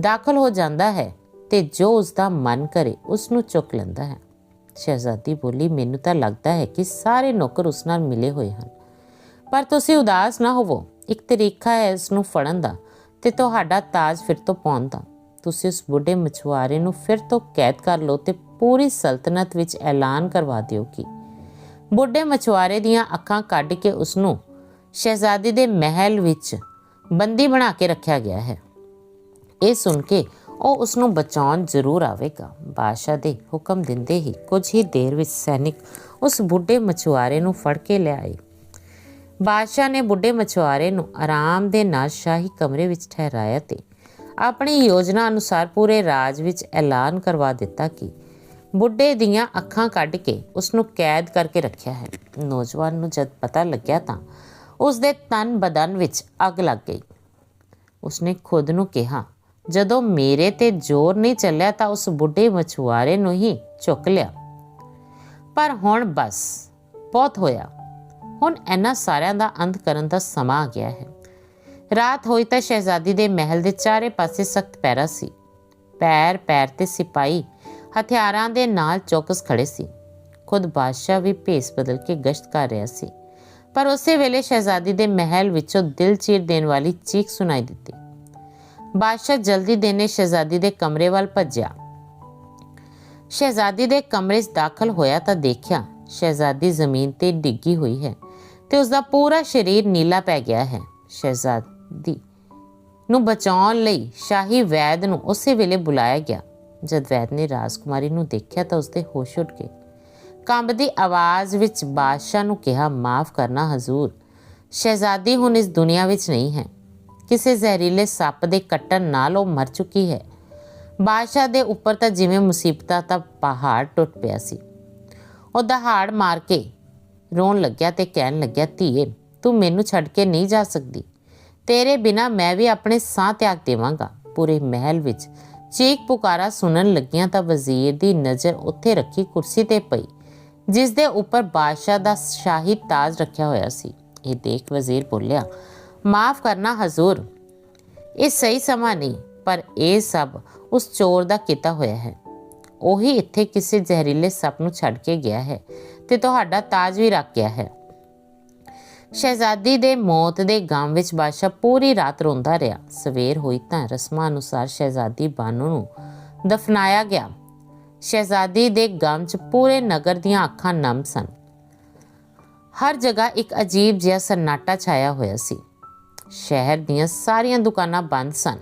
ਦਾਖਲ ਹੋ ਜਾਂਦਾ ਹੈ ਤੇ ਜੋ ਉਸ ਦਾ ਮਨ ਕਰੇ ਉਸ ਨੂੰ ਚੁੱਕ ਲੈਂਦਾ ਹੈ। ਸ਼ਹਿਜ਼ਾਦੀ ਬੋਲੀ, ਮੈਨੂੰ ਤਾਂ ਲੱਗਦਾ ਹੈ ਕਿ ਸਾਰੇ ਨੌਕਰ ਉਸ ਨਾਲ ਮਿਲੇ ਹੋਏ ਹਨ। ਪਰ ਤੁਸੀਂ ਉਦਾਸ ਨਾ ਹੋਵੋ। ਇੱਕ ਤਰੀਕਾ ਹੈ ਇਸ ਨੂੰ ਫੜਨ ਦਾ ਤੇ ਤੁਹਾਡਾ ਤਾਜ ਫਿਰ ਤੋਂ ਪਾਉਣ ਦਾ। ਤੁਸੀਂ ਉਸ ਬੁੱਢੇ ਮਛੁਆਰੇ ਨੂੰ ਫਿਰ ਤੋਂ ਕੈਦ ਕਰ ਲਓ ਤੇ ਪੂਰੀ ਸਲਤਨਤ ਵਿੱਚ ਐਲਾਨ ਕਰਵਾ ਦਿਓ ਕਿ ਬੁੱਢੇ ਮਛੁਆਰੇ ਦੀਆਂ ਅੱਖਾਂ ਕੱਢ ਕੇ ਉਸ ਨੂੰ ਸ਼ਹਿਜ਼ਾਦੀ ਦੇ ਮਹਿਲ ਵਿੱਚ ਬੰਦੀ ਬਣਾ ਕੇ ਰੱਖਿਆ ਗਿਆ ਹੈ। ਇਹ ਸੁਣ ਕੇ ਉਹ ਉਸ ਨੂੰ ਬਚਾਉਣ ਜ਼ਰੂਰ ਆਵੇਗਾ। ਬਾਦਸ਼ਾਹ ਦੇ ਹੁਕਮ ਦਿੰਦੇ ਹੀ ਕੁਝ ਹੀ ਦੇਰ ਵਿੱਚ ਸੈਨਿਕ ਉਸ ਬੁੱਢੇ ਮਛੁਆਰੇ ਨੂੰ ਫੜ ਕੇ ਲਿਆਏ ਬਾਦਸ਼ਾਹ ਨੇ ਬੁੱਢੇ ਮਛੁਆਰੇ ਨੂੰ ਆਰਾਮ ਦੇ ਨਾਲ ਸ਼ਾਹੀ ਕਮਰੇ ਵਿੱਚ ਠਹਿਰਾਇਆ ਤੇ ਆਪਣੀ ਯੋਜਨਾ ਅਨੁਸਾਰ ਪੂਰੇ ਰਾਜ ਵਿੱਚ ਐਲਾਨ ਕਰਵਾ ਦਿੱਤਾ ਕਿ ਬੁੱਢੇ ਦੀਆਂ ਅੱਖਾਂ ਕੱਢ ਕੇ ਉਸ ਨੂੰ ਕੈਦ ਕਰਕੇ ਰੱਖਿਆ ਹੈ। ਨੌਜਵਾਨ ਨੂੰ ਜਦ ਪਤਾ ਲੱਗਿਆ ਤਾਂ ਉਸ ਦੇ ਤਨ ਬਦਨ ਵਿੱਚ ਅੱਗ ਲੱਗ ਗਈ। ਉਸਨੇ ਖੁਦ ਨੂੰ ਕਿਹਾ ਜਦੋਂ ਮੇਰੇ ਤੇ ਜ਼ੋਰ ਨਹੀਂ ਚੱਲਿਆ ਤਾਂ ਉਸ ਬੁੱਢੇ ਮਛੁਆਰੇ ਨੂੰ ਹੀ ਚੁੱਕ ਲਿਆ। ਪਰ ਹੁਣ ਬਸ, ਬਹੁਤ ਹੋਇਆ। ਹੁਣ ਇਹਨਾਂ ਸਾਰਿਆਂ ਦਾ ਅੰਤ ਕਰਨ ਦਾ ਸਮਾਂ ਆ ਗਿਆ ਹੈ। ਰਾਤ ਹੋਈ ਤਾਂ ਸ਼ਹਿਜ਼ਾਦੀ ਦੇ ਮਹਿਲ ਦੇ ਚਾਰੇ ਪਾਸੇ ਸਖਤ ਪੈਰਾ ਸੀ। ਪੈਰ ਪੈਰ ਤੇ ਸਿਪਾਈ ਹਥਿਆਰਾਂ ਦੇ ਨਾਲ ਚੌਕਸ ਖੜੇ ਸੀ। ਖੁਦ ਬਾਦਸ਼ਾਹ ਵੀ ਭੇਸ ਬਦਲ ਕੇ ਗਸ਼ਤ ਕਰ ਰਿਹਾ ਸੀ। ਪਰ ਉਸੇ ਵੇਲੇ ਸ਼ਹਿਜ਼ਾਦੀ ਦੇ ਮਹਿਲ ਵਿੱਚੋਂ ਦਿਲ ਚੀਰ ਦੇਣ ਵਾਲੀ ਚੀਖ ਸੁਣਾਈ ਦਿੱਤੀ। ਬਾਦਸ਼ਾਹ ਜਲਦੀ ਦੇਨੇ ਸ਼ਹਿਜ਼ਾਦੀ ਦੇ ਕਮਰੇ ਵੱਲ ਭੱਜਿਆ। ਸ਼ਹਿਜ਼ਾਦੀ ਦੇ ਕਮਰੇ 'ਚ ਦਾਖਲ ਹੋਇਆ ਤਾਂ ਦੇਖਿਆ ਸ਼ਹਿਜ਼ਾਦੀ ਜ਼ਮੀਨ ਤੇ ਡਿੱਗੀ ਹੋਈ ਹੈ ਤੇ ਉਸ ਦਾ ਪੂਰਾ ਸਰੀਰ ਨੀਲਾ ਪੈ ਗਿਆ ਹੈ। ਸ਼ਹਿਜ਼ਾਦੀ ਨੂੰ ਬਚਾਉਣ ਲਈ ਸ਼ਾਹੀ ਵੈਦ ਨੂੰ ਉਸੇ ਵੇਲੇ ਬੁਲਾਇਆ ਗਿਆ। ਜਦ ਵੈਦ ਨੇ ਰਾਜਕੁਮਾਰੀ ਨੂੰ ਦੇਖਿਆ ਤਾਂ ਉਸਦੇ ਹੋਸ਼ ਉੱਡ ਗਏ। ਕੰਬਦੀ ਆਵਾਜ਼ ਵਿੱਚ ਬਾਦਸ਼ਾਹ ਨੂੰ ਕਿਹਾ, ਮਾਫ ਕਰਨਾ ਹਜ਼ੂਰ, ਸ਼ਹਿਜ਼ਾਦੀ ਹੁਣ ਇਸ ਦੁਨੀਆ ਵਿੱਚ ਨਹੀਂ ਹੈ। ਕਿਸੇ ਜ਼ਹਿਰੀਲੇ ਸੱਪ ਦੇ ਕੱਟਣ ਨਾਲ ਉਹ ਮਰ ਚੁੱਕੀ ਹੈ। ਬਾਦਸ਼ਾਹ ਦੇ ਉੱਪਰ ਤਾਂ ਜਿਵੇਂ ਮੁਸੀਬਤਾਂ ਦਾ ਪਹਾੜ ਟੁੱਟ ਪਿਆ ਸੀ। ਉਹ ਦਹਾੜ ਮਾਰ ਕੇ ਰੋਣ ਲੱਗਿਆ ਤੇ ਕਹਿਣ ਲੱਗਿਆ, ਧੀਏ, ਤੂੰ ਮੈਨੂੰ ਛੱਡ ਕੇ ਨਹੀਂ ਜਾ ਸਕਦੀ। ਤੇਰੇ ਬਿਨਾ ਮੈਂ ਵੀ ਆਪਣੇ ਸਾਹ ਤਿਆਗ ਦੇਵਾਂਗਾ। ਪੂਰੇ ਮਹਿਲ ਵਿੱਚ ਚੀਕ ਪੁਕਾਰਾ ਸੁਣਨ ਲੱਗੀਆਂ ਤਾਂ ਵਜ਼ੀਰ ਦੀ ਨਜ਼ਰ ਉੱਥੇ ਰੱਖੀ ਕੁਰਸੀ ਤੇ ਪਈ, ਜਿਸ ਦੇ ਉੱਪਰ ਬਾਦਸ਼ਾਹ ਦਾ ਸ਼ਾਹੀ ਤਾਜ ਰੱਖਿਆ ਹੋਇਆ ਸੀ। ਇਹ ਦੇਖ ਵਜ਼ੀਰ ਬੋਲਿਆ ਮਾਫ ਕਰਨਾ ਹਜ਼ੂਰ। ਇਹ ਸਹੀ ਸਮਾਂ ਨਹੀਂ, ਪਰ ਇਹ ਸਭ ਉਸ ਚੋਰ ਦਾ ਕੀਤਾ ਹੋਇਆ ਹੈ। ਉਹੀ ਇੱਥੇ ਕਿਸੇ ਜ਼ਹਿਰੀਲੇ ਸੱਪ ਨੂੰ ਛੱਡ ਕੇ ਗਿਆ ਹੈ ਤੇ ਤੁਹਾਡਾ ਤਾਜ ਵੀ ਰੱਖ ਗਿਆ ਹੈ। ਸ਼ਹਿਜ਼ਾਦੀ ਦੇ ਮੌਤ ਦੇ ਗਮ ਵਿੱਚ ਬਾਦਸ਼ਾਹ ਪੂਰੀ ਰਾਤ ਰੋਂਦਾ ਰਿਹਾ। ਸਵੇਰ ਹੋਈ ਤਾਂ ਰਸਮਾਂ ਅਨੁਸਾਰ ਸ਼ਹਿਜ਼ਾਦੀ ਬਾਨੂ ਨੂੰ ਦਫਨਾਇਆ ਗਿਆ। ਸ਼ਹਿਜ਼ਾਦੀ ਦੇ ਗਮ 'ਚ ਪੂਰੇ ਨਗਰ ਦੀਆਂ ਅੱਖਾਂ ਨਮ ਸਨ। ਹਰ ਜਗ੍ਹਾ ਇੱਕ ਅਜੀਬ ਜਿਹਾ ਸન્ਨਾਟਾ ਛਾਇਆ ਹੋਇਆ ਸੀ। ਸ਼ਹਿਰ ਦੀਆਂ ਸਾਰੀਆਂ ਦੁਕਾਨਾਂ ਬੰਦ ਸਨ।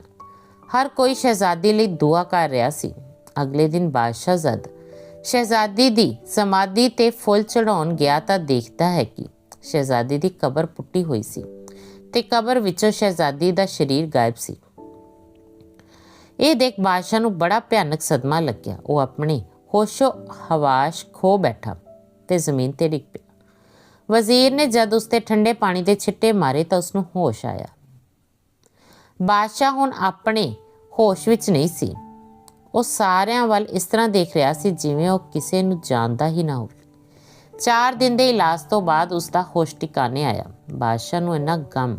ਹਰ ਕੋਈ ਸ਼ਹਿਜ਼ਾਦੀ ਲਈ ਦੁਆ ਕਰ ਰਿਹਾ ਸੀ। ਅਗਲੇ ਦਿਨ ਬਾਦਸ਼ਾਹ ਜ਼ਦ ਸ਼ਹਿਜ਼ਾਦੀ ਦੀ ਸਮਾਧੀ ਤੇ ਫੁੱਲ ਚੜਾਉਣ ਗਿਆ ਤਾਂ ਦੇਖਦਾ ਹੈ ਕਿ ਸ਼ਹਿਜ਼ਾਦੀ ਦੀ ਕਬਰ ਪੁੱਟੀ ਹੋਈ ਸੀ ਤੇ ਕਬਰ ਵਿੱਚੋਂ ਸ਼ਹਿਜ਼ਾਦੀ ਦਾ ਸਰੀਰ ਗਾਇਬ ਸੀ। ਇਹ ਦੇਖ ਬਾਦਸ਼ਾਹ ਨੂੰ ਬੜਾ ਭਿਆਨਕ ਸਦਮਾ ਲੱਗਿਆ। ਉਹ ਆਪਣੇ ਹੋਸ਼ੋ ਹਵਾਸ਼ ਖੋ ਬੈਠਾ ਤੇ ਜ਼ਮੀਨ ਤੇ ਡਿੱਗ ਪਿਆ। ਵਜ਼ੀਰ ਨੇ ਜਦ ਉਸ ਤੇ ਠੰਡੇ ਪਾਣੀ ਦੇ ਛਿੱਟੇ ਮਾਰੇ ਤਾਂ ਉਸ ਨੂੰ ਹੋਸ਼ ਆਇਆ ਬਾਦਸ਼ਾਹ ਹੁਣ ਆਪਣੇ ਹੋਸ਼ ਵਿੱਚ ਨਹੀਂ ਸੀ ਉਹ ਸਾਰਿਆਂ ਵੱਲ ਇਸ ਤਰ੍ਹਾਂ ਦੇਖ ਰਿਹਾ ਸੀ ਜਿਵੇਂ ਉਹ ਕਿਸੇ ਨੂੰ ਜਾਣਦਾ ਹੀ ਨਾ ਹੋਵੇ ਚਾਰ ਦਿਨ ਦੇ ਇਲਾਜ ਤੋਂ ਬਾਅਦ ਉਸ ਦਾ ਹੋਸ਼ ਟਿਕਾਣੇ ਆਇਆ ਬਾਦਸ਼ਾਹ ਨੂੰ ਇੰਨਾ ਗਮ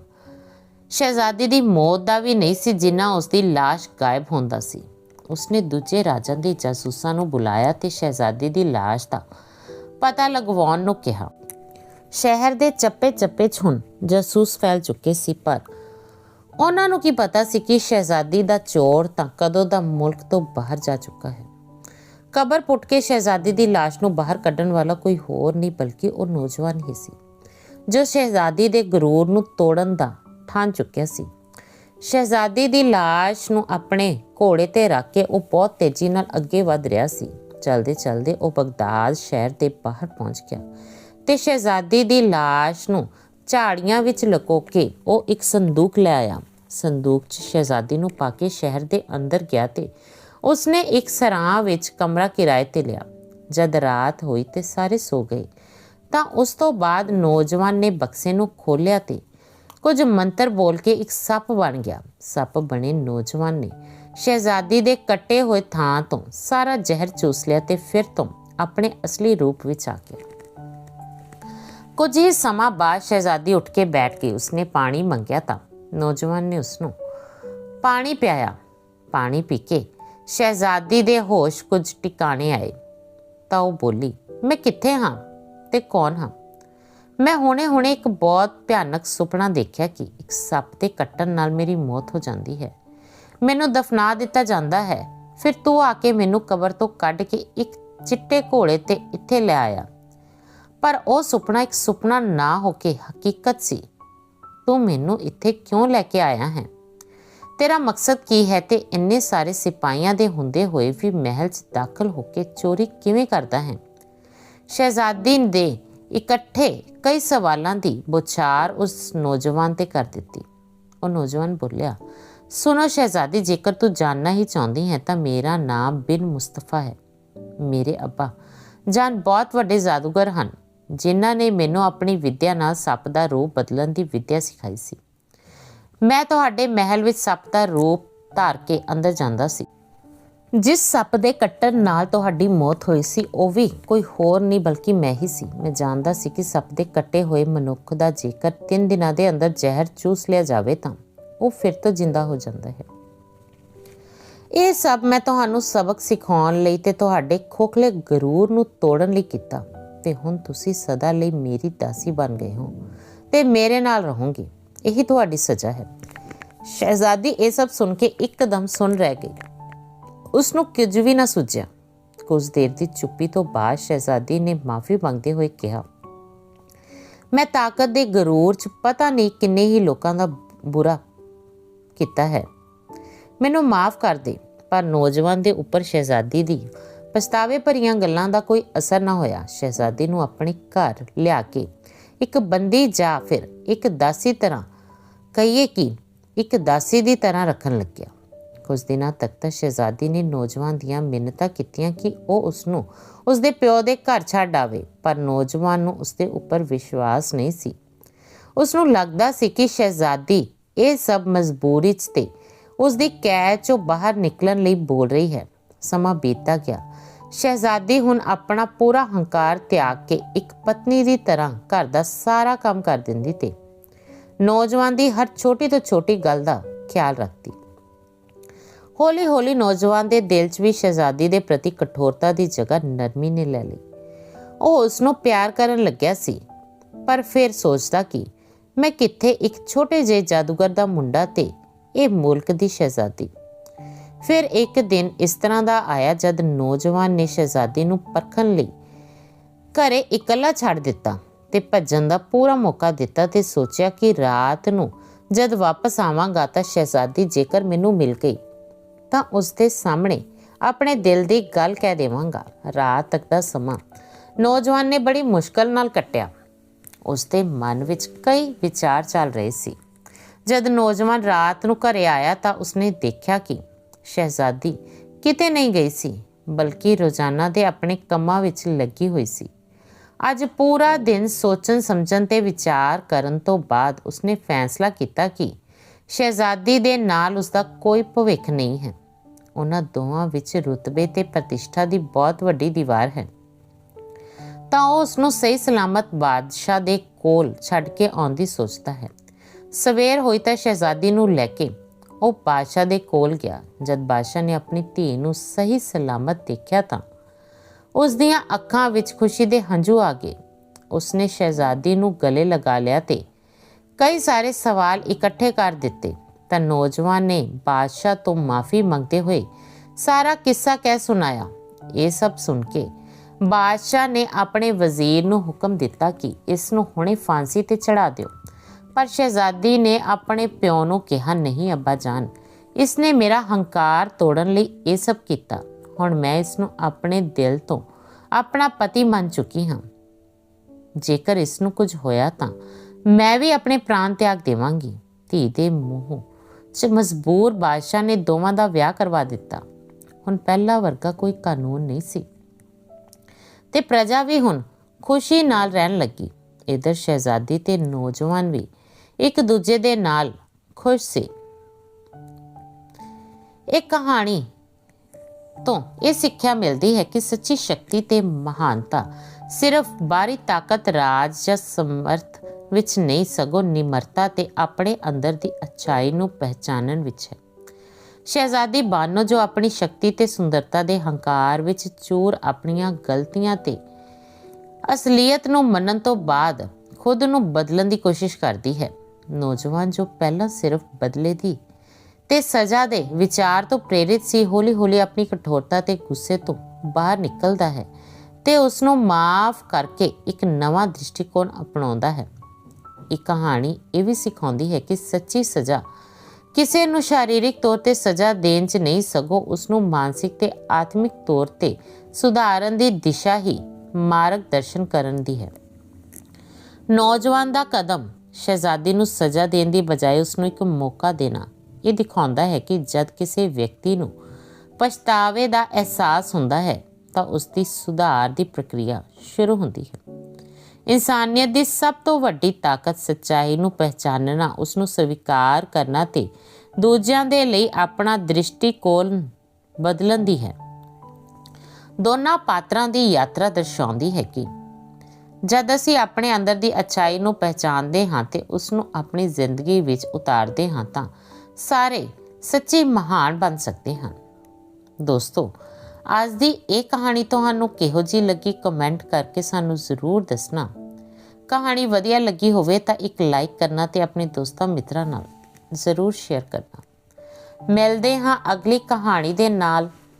ਸ਼ਹਿਜ਼ਾਦੀ ਦੀ ਮੌਤ ਦਾ ਵੀ ਨਹੀਂ ਸੀ ਜਿੰਨਾ ਉਸ ਦੀ লাশ ਗਾਇਬ ਹੁੰਦਾ ਸੀ ਉਸਨੇ ਦੂਜੇ ਰਾਜਾਂ ਦੇ ਜਾਸੂਸਾਂ ਨੂੰ ਬੁਲਾਇਆ ਤੇ ਸ਼ਹਿਜ਼ਾਦੀ ਦੀ লাশ ਦਾ ਪਤਾ ਲਗਵਾਉਣ ਨੂੰ ਕਿਹਾ ਸ਼ਹਿਰ ਦੇ ਚੱਪੇ-ਚੱਪੇ 'ਚ ਹੁਣ ਜਾਸੂਸ ਫੈਲ ਚੁੱਕੇ ਸੀ ਪਰ ਉਹਨਾਂ ਨੂੰ ਕੀ ਪਤਾ ਸੀ ਕਿ ਸ਼ਹਿਜ਼ਾਦੀ ਦਾ ਚੋਰ ਤਾਂ ਕਦੋਂ ਦਾ ਮੁਲਕ ਤੋਂ ਬਾਹਰ ਜਾ ਚੁੱਕਾ ਹੈ ਕਬਰ ਪੁੱਟ ਕੇ ਸ਼ਹਿਜ਼ਾਦੀ ਦੀ লাশ ਨੂੰ ਬਾਹਰ ਕੱਢਣ ਵਾਲਾ ਕੋਈ ਹੋਰ ਨਹੀਂ ਬਲਕਿ ਉਹ ਨੌਜਵਾਨ ਹੀ ਸੀ ਜੋ ਸ਼ਹਿਜ਼ਾਦੀ ਦੇ ਗਰੂਰ ਨੂੰ ਤੋੜਨ ਦਾ ਠਾਣ ਚੁੱਕਿਆ ਸੀ ਸ਼ਹਿਜ਼ਾਦੀ ਦੀ লাশ ਨੂੰ ਆਪਣੇ ਘੋੜੇ ਤੇ ਰੱਖ ਕੇ ਉਹ ਬਹੁਤ ਤੇਜ਼ੀ ਨਾਲ ਅੱਗੇ ਵਧ ਰਿਹਾ ਸੀ ਚਲਦੇ ਚਲਦੇ ਉਹ ਬਗਦਾਦ ਸ਼ਹਿਰ ਦੇ ਬਾਹਰ ਪਹੁੰਚ ਗਿਆ ਤੇ ਸ਼ਹਿਜ਼ਾਦੀ ਦੀ লাশ ਨੂੰ ਝਾੜੀਆਂ ਵਿੱਚ ਲਕੋ ਕੇ ਉਹ ਇੱਕ ਸੰਦੂਕ ਲੈ ਆਇਆ। ਸੰਦੂਕ 'ਚ ਸ਼ਹਿਜ਼ਾਦੀ ਨੂੰ ਪਾ ਕੇ ਸ਼ਹਿਰ ਦੇ ਅੰਦਰ ਗਿਆ ਤੇ ਉਸਨੇ ਇੱਕ ਸਰਾਂ ਵਿੱਚ ਕਮਰਾ ਕਿਰਾਏ ਤੇ ਲਿਆ। ਜਦ ਰਾਤ ਹੋਈ ਤੇ ਸਾਰੇ ਸੋ ਗਏ, ਤਾਂ ਉਸ ਤੋਂ ਬਾਅਦ ਨੌਜਵਾਨ ਨੇ ਬਕਸੇ ਨੂੰ ਖੋਲ੍ਹਿਆ ਤੇ ਕੁਝ ਮੰਤਰ ਬੋਲ ਕੇ ਇੱਕ ਸੱਪ ਬਣ ਗਿਆ। ਸੱਪ ਬਣੇ ਨੌਜਵਾਨ ਨੇ। ਸ਼ਹਿਜ਼ਾਦੀ ਦੇ ਕੱਟੇ ਹੋਏ ਥਾਂ ਤੋਂ ਸਾਰਾ ਜ਼ਹਿਰ ਚੂਸ ਲਿਆ ਤੇ ਫਿਰ ਤੋਂ ਆਪਣੇ ਅਸਲੀ ਰੂਪ ਵਿੱਚ ਆ ਗਿਆ। ਕੁਝ ਹੀ ਸਮਾਂ ਬਾਅਦ ਸ਼ਹਿਜ਼ਾਦੀ ਉੱਠ ਕੇ ਬੈਠ ਗਈ ਉਸਨੇ ਪਾਣੀ ਮੰਗਿਆ ਤਾਂ ਨੌਜਵਾਨ ਨੇ ਉਸਨੂੰ ਪਾਣੀ ਪਿਆਇਆ, ਪਾਣੀ ਪੀ ਕੇ ਸ਼ਹਿਜ਼ਾਦੀ ਦੇ ਹੋਸ਼ ਕੁਝ ਟਿਕਾਣੇ ਆਏ। ਤਾਂ ਉਹ ਬੋਲੀ, ਮੈਂ ਕਿੱਥੇ ਹਾਂ ਤੇ ਕੌਣ ਹਾਂ? ਮੈਂ ਹੁਣੇ-ਹੁਣੇ ਇੱਕ ਬਹੁਤ ਭਿਆਨਕ ਸੁਪਨਾ ਦੇਖਿਆ ਕਿ ਇੱਕ ਸੱਪ ਦੇ ਕੱਟਣ ਨਾਲ ਮੇਰੀ ਮੌਤ ਹੋ ਜਾਂਦੀ ਹੈ। ਮੈਨੂੰ ਦਫਨਾ ਦਿੱਤਾ ਜਾਂਦਾ ਹੈ। ਫਿਰ ਤੂੰ ਆ ਕੇ ਮੈਨੂੰ ਕਬਰ ਤੋਂ ਕੱਢ ਕੇ ਇੱਕ ਚਿੱਟੇ ਘੋੜੇ ਤੇ ਇੱਥੇ ਲੈ ਆਇਆ। ਪਰ ਉਹ ਸੁਪਨਾ ਇੱਕ ਸੁਪਨਾ ਨਾ ਹੋ ਕੇ ਹਕੀਕਤ ਸੀ। ਤੂੰ ਮੈਨੂੰ ਇੱਥੇ ਕਿਉਂ ਲੈ ਕੇ ਆਇਆ ਹੈ? ਤੇਰਾ ਮਕਸਦ ਕੀ ਹੈ ਤੇ ਇੰਨੇ ਸਾਰੇ ਸਿਪਾਹੀਆਂ ਦੇ ਹੁੰਦੇ ਹੋਏ ਵੀ ਮਹਿਲ 'ਚ ਦਾਖਲ ਹੋ ਕੇ ਚੋਰੀ ਕਿਵੇਂ ਕਰਦਾ ਹੈ? ਸ਼ਹਿਜ਼ਾਦੀ ਦੇ ਇਕੱਠੇ ਕਈ ਸਵਾਲਾਂ ਦੀ ਬੁਛਾਰ ਉਸ ਨੌਜਵਾਨ ਤੇ ਕਰ ਦਿੱਤੀ। ਉਹ ਨੌਜਵਾਨ ਬੋਲਿਆ, ਸੁਣੋ ਸ਼ਹਿਜ਼ਾਦੀ, ਜੇਕਰ ਤੂੰ ਜਾਨਣਾ ਹੀ ਚਾਹੁੰਦੀ ਹੈ ਤਾਂ ਮੇਰਾ ਨਾਮ ਬਿਨ ਮੁਸਤਫਾ ਹੈ। ਮੇਰੇ ਅੱਬਾ, ਜਾਨ ਬਹੁਤ ਵੱਡੇ ਜਾਦੂਗਰ ਹਨ। ਜਿਨ੍ਹਾਂ ਨੇ ਮੈਨੂੰ ਆਪਣੀ ਵਿੱਦਿਆ ਨਾਲ ਸੱਪ ਦਾ ਰੂਪ ਬਦਲਣ ਦੀ ਵਿੱਦਿਆ ਸਿਖਾਈ ਸੀ। ਮੈਂ ਤੁਹਾਡੇ ਮਹਿਲ ਵਿੱਚ ਸੱਪ ਦਾ ਰੂਪ ਧਾਰ ਕੇ ਅੰਦਰ ਜਾਂਦਾ ਸੀ। ਜਿਸ ਸੱਪ ਦੇ ਕੱਟਣ ਨਾਲ ਤੁਹਾਡੀ ਮੌਤ ਹੋਈ ਸੀ, ਉਹ ਵੀ ਕੋਈ ਹੋਰ ਨਹੀਂ ਬਲਕਿ ਮੈਂ ਹੀ ਸੀ। ਮੈਂ ਜਾਣਦਾ ਸੀ ਕਿ ਸੱਪ ਦੇ ਕੱਟੇ ਹੋਏ ਮਨੁੱਖ ਦਾ ਜੇਕਰ 3 ਦਿਨਾਂ ਦੇ ਅੰਦਰ ਜ਼ਹਿਰ ਚੂਸ ਲਿਆ ਜਾਵੇ ਤਾਂ ਉਹ ਫਿਰ ਤੋਂ ਜਿੰਦਾ ਹੋ ਜਾਂਦਾ ਹੈ। ਇਹ ਸਭ ਮੈਂ ਤੁਹਾਨੂੰ ਸਬਕ ਸਿਖਾਉਣ ਲਈ ਤੇ ਤੁਹਾਡੇ ਖੋਖਲੇ ਗਰੂਰ ਨੂੰ ਤੋੜਨ ਲਈ ਕੀਤਾ। ਤੇ ਹੁਣ ਤੁਸੀਂ ਸਦਾ ਲਈ ਮੇਰੀ ਦਾਸੀ ਬਣ ਗਏ ਹੋ ਤੇ ਮੇਰੇ ਨਾਲ ਰਹੋਗੇ। ਇਹੀ ਤੁਹਾਡੀ ਸਜ਼ਾ ਹੈ। ਸ਼ਹਿਜ਼ਾਦੀ ਇਹ ਸਭ ਸੁਣ ਕੇ ਇੱਕਦਮ ਸੁਣ ਰਹਿ ਗਈ। ਉਸ ਨੂੰ ਕੁਝ ਵੀ ਨਾ ਸੁਝਿਆ। ਕੁਝ ਦੇਰ ਦੀ ਚੁੱਪੀ ਤੋਂ ਬਾਅਦ ਸ਼ਹਿਜ਼ਾਦੀ ਨੇ ਮਾਫੀ ਮੰਗਦੇ ਹੋਏ ਕਿਹਾ, ਮੈਂ ਤਾਕਤ ਦੇ ਗਰੂਰ 'ਚ ਪਤਾ ਨਹੀਂ ਕਿੰਨੇ ਹੀ ਲੋਕਾਂ ਦਾ ਬੁਰਾ ਕੀਤਾ ਹੈ। ਮੈਨੂੰ ਮਾਫ ਕਰ ਦੇ, ਪਰ ਨੌਜਵਾਨ ਦੇ ਉੱਪਰ ਸ਼ਹਿਜ਼ਾਦੀ ਦੀ ਪਛਤਾਵੇ ਭਰੀਆਂ ਗੱਲਾਂ ਦਾ ਕੋਈ ਅਸਰ ਨਾ ਹੋਇਆ। ਸ਼ਹਿਜ਼ਾਦੀ ਨੂੰ ਆਪਣੇ ਘਰ ਲਿਆ ਕੇ ਇੱਕ ਬੰਦੀ ਜਾਂ ਫਿਰ ਇੱਕ ਦਾਸੀ ਤਰ੍ਹਾਂ ਕਹੀਏ ਕਿ ਇੱਕ ਦਾਸੀ ਦੀ ਤਰ੍ਹਾਂ ਰੱਖਣ ਲੱਗਿਆ। ਕੁਝ ਦਿਨਾਂ ਤੱਕ ਤਾਂ ਸ਼ਹਿਜ਼ਾਦੀ ਨੇ ਨੌਜਵਾਨ ਦੀਆਂ ਮਿੰਨਤਾਂ ਕੀਤੀਆਂ ਕਿ ਉਹ ਉਸ ਨੂੰ ਉਸ ਦੇ ਪਿਓ ਦੇ ਘਰ ਛੱਡ ਆਵੇ, ਪਰ ਨੌਜਵਾਨ ਨੂੰ ਉਸ ਦੇ ਉੱਪਰ ਵਿਸ਼ਵਾਸ ਨਹੀਂ ਸੀ। ਉਸ ਨੂੰ ਲੱਗਦਾ ਸੀ ਕਿ ਸ਼ਹਿਜ਼ਾਦੀ ਇਹ ਸਭ ਮਜਬੂਰੀ 'ਚ ਤੇ ਉਸ ਦੀ ਕੈਦ 'ਚੋਂ ਬਾਹਰ ਨਿਕਲਣ ਲਈ ਬੋਲ ਰਹੀ ਹੈ। ਸਮਾਂ ਬੀਤਦਾ ਗਿਆ। ਸ਼ਹਿਜ਼ਾਦੀ ਹੁਣ ਆਪਣਾ ਪੂਰਾ ਹੰਕਾਰ ਤਿਆਗ ਕੇ ਇੱਕ ਪਤਨੀ ਦੀ ਤਰ੍ਹਾਂ ਘਰ ਦਾ ਸਾਰਾ ਕੰਮ ਕਰ ਦਿੰਦੀ ਤੇ ਨੌਜਵਾਨ ਦੀ ਹਰ ਛੋਟੀ ਤੋਂ ਛੋਟੀ ਗੱਲ ਦਾ ਖਿਆਲ ਰੱਖਦੀ। ਹੌਲੀ ਹੌਲੀ ਨੌਜਵਾਨ ਦੇ ਦਿਲ 'ਚ ਵੀ ਸ਼ਹਿਜ਼ਾਦੀ ਦੇ ਪ੍ਰਤੀ ਕਠੋਰਤਾ ਦੀ ਜਗ੍ਹਾ ਨਰਮੀ ਨੇ ਲੈ ਲਈ। ਉਹ ਉਸ ਨੂੰ ਪਿਆਰ ਕਰਨ ਲੱਗਿਆ ਸੀ, ਪਰ ਫਿਰ ਸੋਚਦਾ ਕਿ ਮੈਂ ਕਿੱਥੇ ਇੱਕ ਛੋਟੇ ਜਿਹੇ ਜਾਦੂਗਰ ਦਾ ਮੁੰਡਾ ਤੇ ਇਹ ਮੁਲਕ ਦੀ ਸ਼ਹਿਜ਼ਾਦੀ। ਫਿਰ ਇੱਕ ਦਿਨ ਇਸ ਤਰ੍ਹਾਂ ਦਾ ਆਇਆ ਜਦ ਨੌਜਵਾਨ ਨੇ ਸ਼ਹਿਜ਼ਾਦੀ ਨੂੰ ਪਰਖਣ ਲਈ ਘਰੇ ਇਕੱਲਾ ਛੱਡ ਦਿੱਤਾ ਤੇ ਭੱਜਣ ਦਾ ਪੂਰਾ ਮੌਕਾ ਦਿੱਤਾ ਤੇ ਸੋਚਿਆ ਕਿ ਰਾਤ ਨੂੰ ਜਦ ਵਾਪਸ ਆਵਾਂਗਾ ਤਾਂ ਸ਼ਹਿਜ਼ਾਦੀ ਜੇਕਰ ਮੈਨੂੰ ਮਿਲ ਗਈ ਤਾਂ ਉਸ ਦੇ ਸਾਹਮਣੇ ਆਪਣੇ ਦਿਲ ਦੀ ਗੱਲ ਕਹਿ ਦੇਵਾਂਗਾ। ਰਾਤ ਤੱਕ ਦਾ ਸਮਾਂ ਨੌਜਵਾਨ ਨੇ ਬੜੀ ਮੁਸ਼ਕਲ ਨਾਲ ਕੱਟਿਆ। ਉਸ ਦੇ ਮਨ ਵਿੱਚ ਕਈ ਵਿਚਾਰ ਚੱਲ ਰਹੇ ਸੀ। ਜਦ ਨੌਜਵਾਨ ਰਾਤ ਨੂੰ ਘਰੇ ਆਇਆ ਤਾਂ ਉਸਨੇ ਦੇਖਿਆ ਕਿ ਸ਼ਹਿਜ਼ਾਦੀ ਕਿਤੇ ਨਹੀਂ ਗਈ ਸੀ, ਬਲਕਿ ਰੋਜ਼ਾਨਾ ਦੇ ਆਪਣੇ ਕੰਮਾਂ ਵਿੱਚ ਲੱਗੀ ਹੋਈ ਸੀ। ਅੱਜ ਪੂਰਾ ਦਿਨ ਸੋਚਣ ਸਮਝਣ ਤੇ ਵਿਚਾਰ ਕਰਨ ਤੋਂ ਬਾਅਦ ਉਸਨੇ ਫੈਸਲਾ ਕੀਤਾ ਕਿ ਸ਼ਹਿਜ਼ਾਦੀ ਦੇ ਨਾਲ ਉਸਦਾ ਕੋਈ ਭਵਿੱਖ ਨਹੀਂ ਹੈ। ਉਹਨਾਂ ਦੋਵਾਂ ਵਿੱਚ ਰੁਤਬੇ ਤੇ ਪ੍ਰਤਿਸ਼ਠਾ ਦੀ ਬਹੁਤ ਵੱਡੀ ਦੀਵਾਰ ਹੈ। ਤਾਂ ਉਹ ਉਸ ਨੂੰ ਸਹੀ ਸਲਾਮਤ ਬਾਦਸ਼ਾਹ ਦੇ ਕੋਲ ਛੱਡ ਕੇ ਆਉਣ ਦੀ ਸੋਚਦਾ ਹੈ। ਸਵੇਰ ਹੋਈ ਤਾਂ ਸ਼ਹਿਜ਼ਾਦੀ ਨੂੰ ਲੈ ਕੇ ਉਹ ਬਾਦਸ਼ਾਹ ਦੇ ਕੋਲ ਗਿਆ। ਜਦ ਬਾਦਸ਼ਾਹ ਨੇ ਆਪਣੀ ਧੀ ਨੂੰ ਸਹੀ ਸਲਾਮਤ ਦੇਖਿਆ ਤਾਂ ਉਸ ਦੀਆਂ ਅੱਖਾਂ ਵਿੱਚ ਖੁਸ਼ੀ ਦੇ ਹੰਝੂ ਆ ਗਏ। ਉਸਨੇ ਸ਼ਹਿਜ਼ਾਦੀ ਨੂੰ ਗਲੇ ਲਗਾ ਲਿਆ ਤੇ ਕਈ ਸਾਰੇ ਸਵਾਲ ਇਕੱਠੇ ਕਰ ਦਿੱਤੇ। ਤਾਂ ਨੌਜਵਾਨ ਨੇ ਬਾਦਸ਼ਾਹ ਤੋਂ ਮਾਫੀ ਮੰਗਦੇ ਹੋਏ ਸਾਰਾ ਕਿੱਸਾ ਕਹਿ ਸੁਣਾਇਆ। ਇਹ ਸਭ ਸੁਣ ਕੇ ਬਾਦਸ਼ਾਹ ਨੇ ਆਪਣੇ ਵਜ਼ੀਰ ਨੂੰ ਹੁਕਮ ਦਿੱਤਾ ਕਿ ਇਸ ਨੂੰ ਹੁਣੇ ਫਾਂਸੀ ਤੇ ਚੜਾ ਦਿਓ। ਪਰ ਸ਼ਹਿਜ਼ਾਦੀ ਨੇ ਆਪਣੇ ਪਿਓ ਨੂੰ ਕਿਹਾ, ਨਹੀਂ, ਅੱਬਾ ਜਾਨ ਇਸ ਨੇ ਮੇਰਾ ਹੰਕਾਰ ਤੋੜਨ ਲਈ ਇਹ ਸਭ ਕੀਤਾ। ਹੁਣ ਮੈਂ ਇਸ ਨੂੰ ਆਪਣੇ ਦਿਲ ਤੋਂ ਆਪਣਾ ਪਤੀ ਮੰਨ ਚੁੱਕੀ ਹਾਂ। ਜੇਕਰ ਇਸ ਨੂੰ ਕੁਝ ਹੋਇਆ ਤਾਂ ਮੈਂ ਵੀ ਆਪਣੇ ਪ੍ਰਾਣ ਤਿਆਗ ਦੇਵਾਂਗੀ। ਧੀ ਦੇ ਮੂੰਹ 'ਚ ਮਜਬੂਰ ਬਾਦਸ਼ਾਹ ਨੇ ਦੋਵਾਂ ਦਾ ਵਿਆਹ ਕਰਵਾ ਦਿੱਤਾ। ਹੁਣ ਪਹਿਲਾ ਵਰਗਾ ਕੋਈ ਕਾਨੂੰਨ ਨਹੀਂ ਸੀ। ਤੇ ਪ੍ਰਜਾ ਵੀ ਹੁਣ ਖੁਸ਼ੀ ਨਾਲ ਰਹਿਣ ਲੱਗੀ। ਇਧਰ ਸ਼ਹਿਜ਼ਾਦੀ ਤੇ ਨੌਜਵਾਨ ਵੀ ਇੱਕ ਦੂਜੇ ਦੇ ਨਾਲ ਖੁਸ਼ ਸੀ। ਇਹ ਕਹਾਣੀ ਤੋਂ ਇਹ ਸਿੱਖਿਆ ਮਿਲਦੀ ਹੈ ਕਿ ਸੱਚੀ ਸ਼ਕਤੀ ਤੇ ਮਹਾਨਤਾ ਸਿਰਫ ਬਾਹਰੀ ਤਾਕਤ, ਰਾਜ ਜਾਂ ਸਮਰਥ ਵਿੱਚ ਨਹੀਂ, ਸਗੋਂ ਨਿਮਰਤਾ ਤੇ ਆਪਣੇ ਅੰਦਰ ਦੀ ਅਚਾਈ ਨੂੰ ਪਹਿਚਾਨਣ ਵਿੱਚ ਹੈ। ਸ਼ਹਿਜ਼ਾਦੀ ਬਾਨੋ ਜੋ ਆਪਣੀ ਸ਼ਕਤੀ ਤੇ ਸੁੰਦਰਤਾ ਦੇ ਹੰਕਾਰ ਵਿੱਚ ਚੂਰ ਆਪਣੀਆਂ ਗਲਤੀਆਂ ਤੇ ਅਸਲੀਅਤ ਨੂੰ ਮੰਨਣ ਤੋਂ ਬਾਅਦ ਖੁਦ ਨੂੰ ਬਦਲਣ ਦੀ ਕੋਸ਼ਿਸ਼ ਕਰਦੀ ਹੈ। ਨੌਜਵਾਨ ਜੋ ਪਹਿਲਾਂ ਸਿਰਫ ਬਦਲੇ ਦੀ ਤੇ ਸਜ਼ਾ ਦੇ ਵਿਚਾਰ ਤੋਂ ਪ੍ਰੇਰਿਤ ਸੀ, ਹੌਲੀ-ਹੌਲੀ ਆਪਣੀ ਕਠੋਰਤਾ ਤੇ ਗੁੱਸੇ ਤੋਂ ਬਾਹਰ ਨਿਕਲਦਾ ਹੈ ਤੇ ਉਸ ਨੂੰ ਮਾਫ ਕਰਕੇ ਇੱਕ ਨਵਾਂ ਦ੍ਰਿਸ਼ਟੀਕੋਣ ਅਪਣਾਉਂਦਾ ਹੈ। ਇਹ ਕਹਾਣੀ ਇਹ ਵੀ ਸਿਖਾਉਂਦੀ ਹੈ ਕਿ ਸੱਚੀ ਸਜ਼ਾ ਕਿਸੇ ਨੂੰ ਸਰੀਰਕ ਤੌਰ ਤੇ ਸਜ਼ਾ ਦੇਣ 'ਚ ਨਹੀਂ ਸਗੋਂ ਉਸ ਨੂੰ ਮਾਨਸਿਕ ਤੇ ਆਤਮਿਕ ਤੌਰ ਤੇ ਸੁਧਾਰਨ ਦੀ ਦਿਸ਼ਾ ਹੀ ਮਾਰਗਦਰਸ਼ਨ ਕਰਨ ਦੀ ਹੈ। ਨੌਜਵਾਨ ਦਾ ਕਦਮ ਸ਼ਹਿਜ਼ਾਦੀ ਨੂੰ ਸਜ਼ਾ ਦੇਣ ਦੀ ਬਜਾਏ ਉਸ ਨੂੰ ਇੱਕ ਮੌਕਾ ਦੇਣਾ, ਇਹ ਦਿਖਾਉਂਦਾ ਹੈ ਕਿ ਜਦ ਕਿਸੇ ਵਿਅਕਤੀ ਨੂੰ ਪਛਤਾਵੇ ਦਾ ਅਹਿਸਾਸ ਹੁੰਦਾ ਹੈ, ਤਾਂ ਉਸ ਦੀ ਸੁਧਾਰ ਦੀ ਪ੍ਰਕਿਰਿਆ ਸ਼ੁਰੂ ਹੁੰਦੀ ਹੈ। ਇਨਸਾਨੀਅਤ ਦੀ ਸਭ ਤੋਂ ਵੱਡੀ ਤਾਕਤ ਸੱਚਾਈ ਨੂੰ ਪਹਿਚਾਨਣਾ, ਉਸ ਨੂੰ ਸਵੀਕਾਰ ਕਰਨਾ ਤੇ ਦੂਜਿਆਂ ਦੇ ਲਈ ਆਪਣਾ ਦ੍ਰਿਸ਼ਟੀਕੋਣ ਬਦਲਣ ਦੀ ਹੈ। ਦੋਨਾਂ ਪਾਤਰਾਂ ਦੀ ਯਾਤਰਾ ਦਰਸਾਉਂਦੀ ਹੈ ਕਿ ਜਦ ਅਸੀਂ ਆਪਣੇ ਅੰਦਰ ਦੀ ਅਚਾਈ ਨੂੰ ਪਹਿਚਾਨਦੇ ਹਾਂ ਤੇ ਉਸ ਨੂੰ ਆਪਣੀ ਜ਼ਿੰਦਗੀ ਵਿੱਚ ਉਤਾਰਦੇ ਹਾਂ ਤਾਂ ਸਾਰੇ ਸੱਚੇ ਮਹਾਨ ਬਣ ਸਕਦੇ ਹਨ। ਦੋਸਤੋ, ਅੱਜ ਦੀ ਇਹ ਕਹਾਣੀ ਤੁਹਾਨੂੰ ਕਿਹੋ ਜੀ ਲੱਗੀ ਕਮੈਂਟ ਕਰਕੇ ਸਾਨੂੰ ਜ਼ਰੂਰ ਦੱਸਣਾ। ਕਹਾਣੀ ਵਧੀਆ ਲੱਗੀ ਹੋਵੇ ਤਾਂ ਇੱਕ ਲਾਈਕ ਕਰਨਾ ਤੇ ਆਪਣੇ ਦੋਸਤਾਂ ਮਿੱਤਰਾਂ ਨਾਲ ਜ਼ਰੂਰ ਸ਼ੇਅਰ ਕਰਨਾ। ਮਿਲਦੇ ਹਾਂ ਅਗਲੀ ਕਹਾਣੀ ਦੇ ਨਾਲ।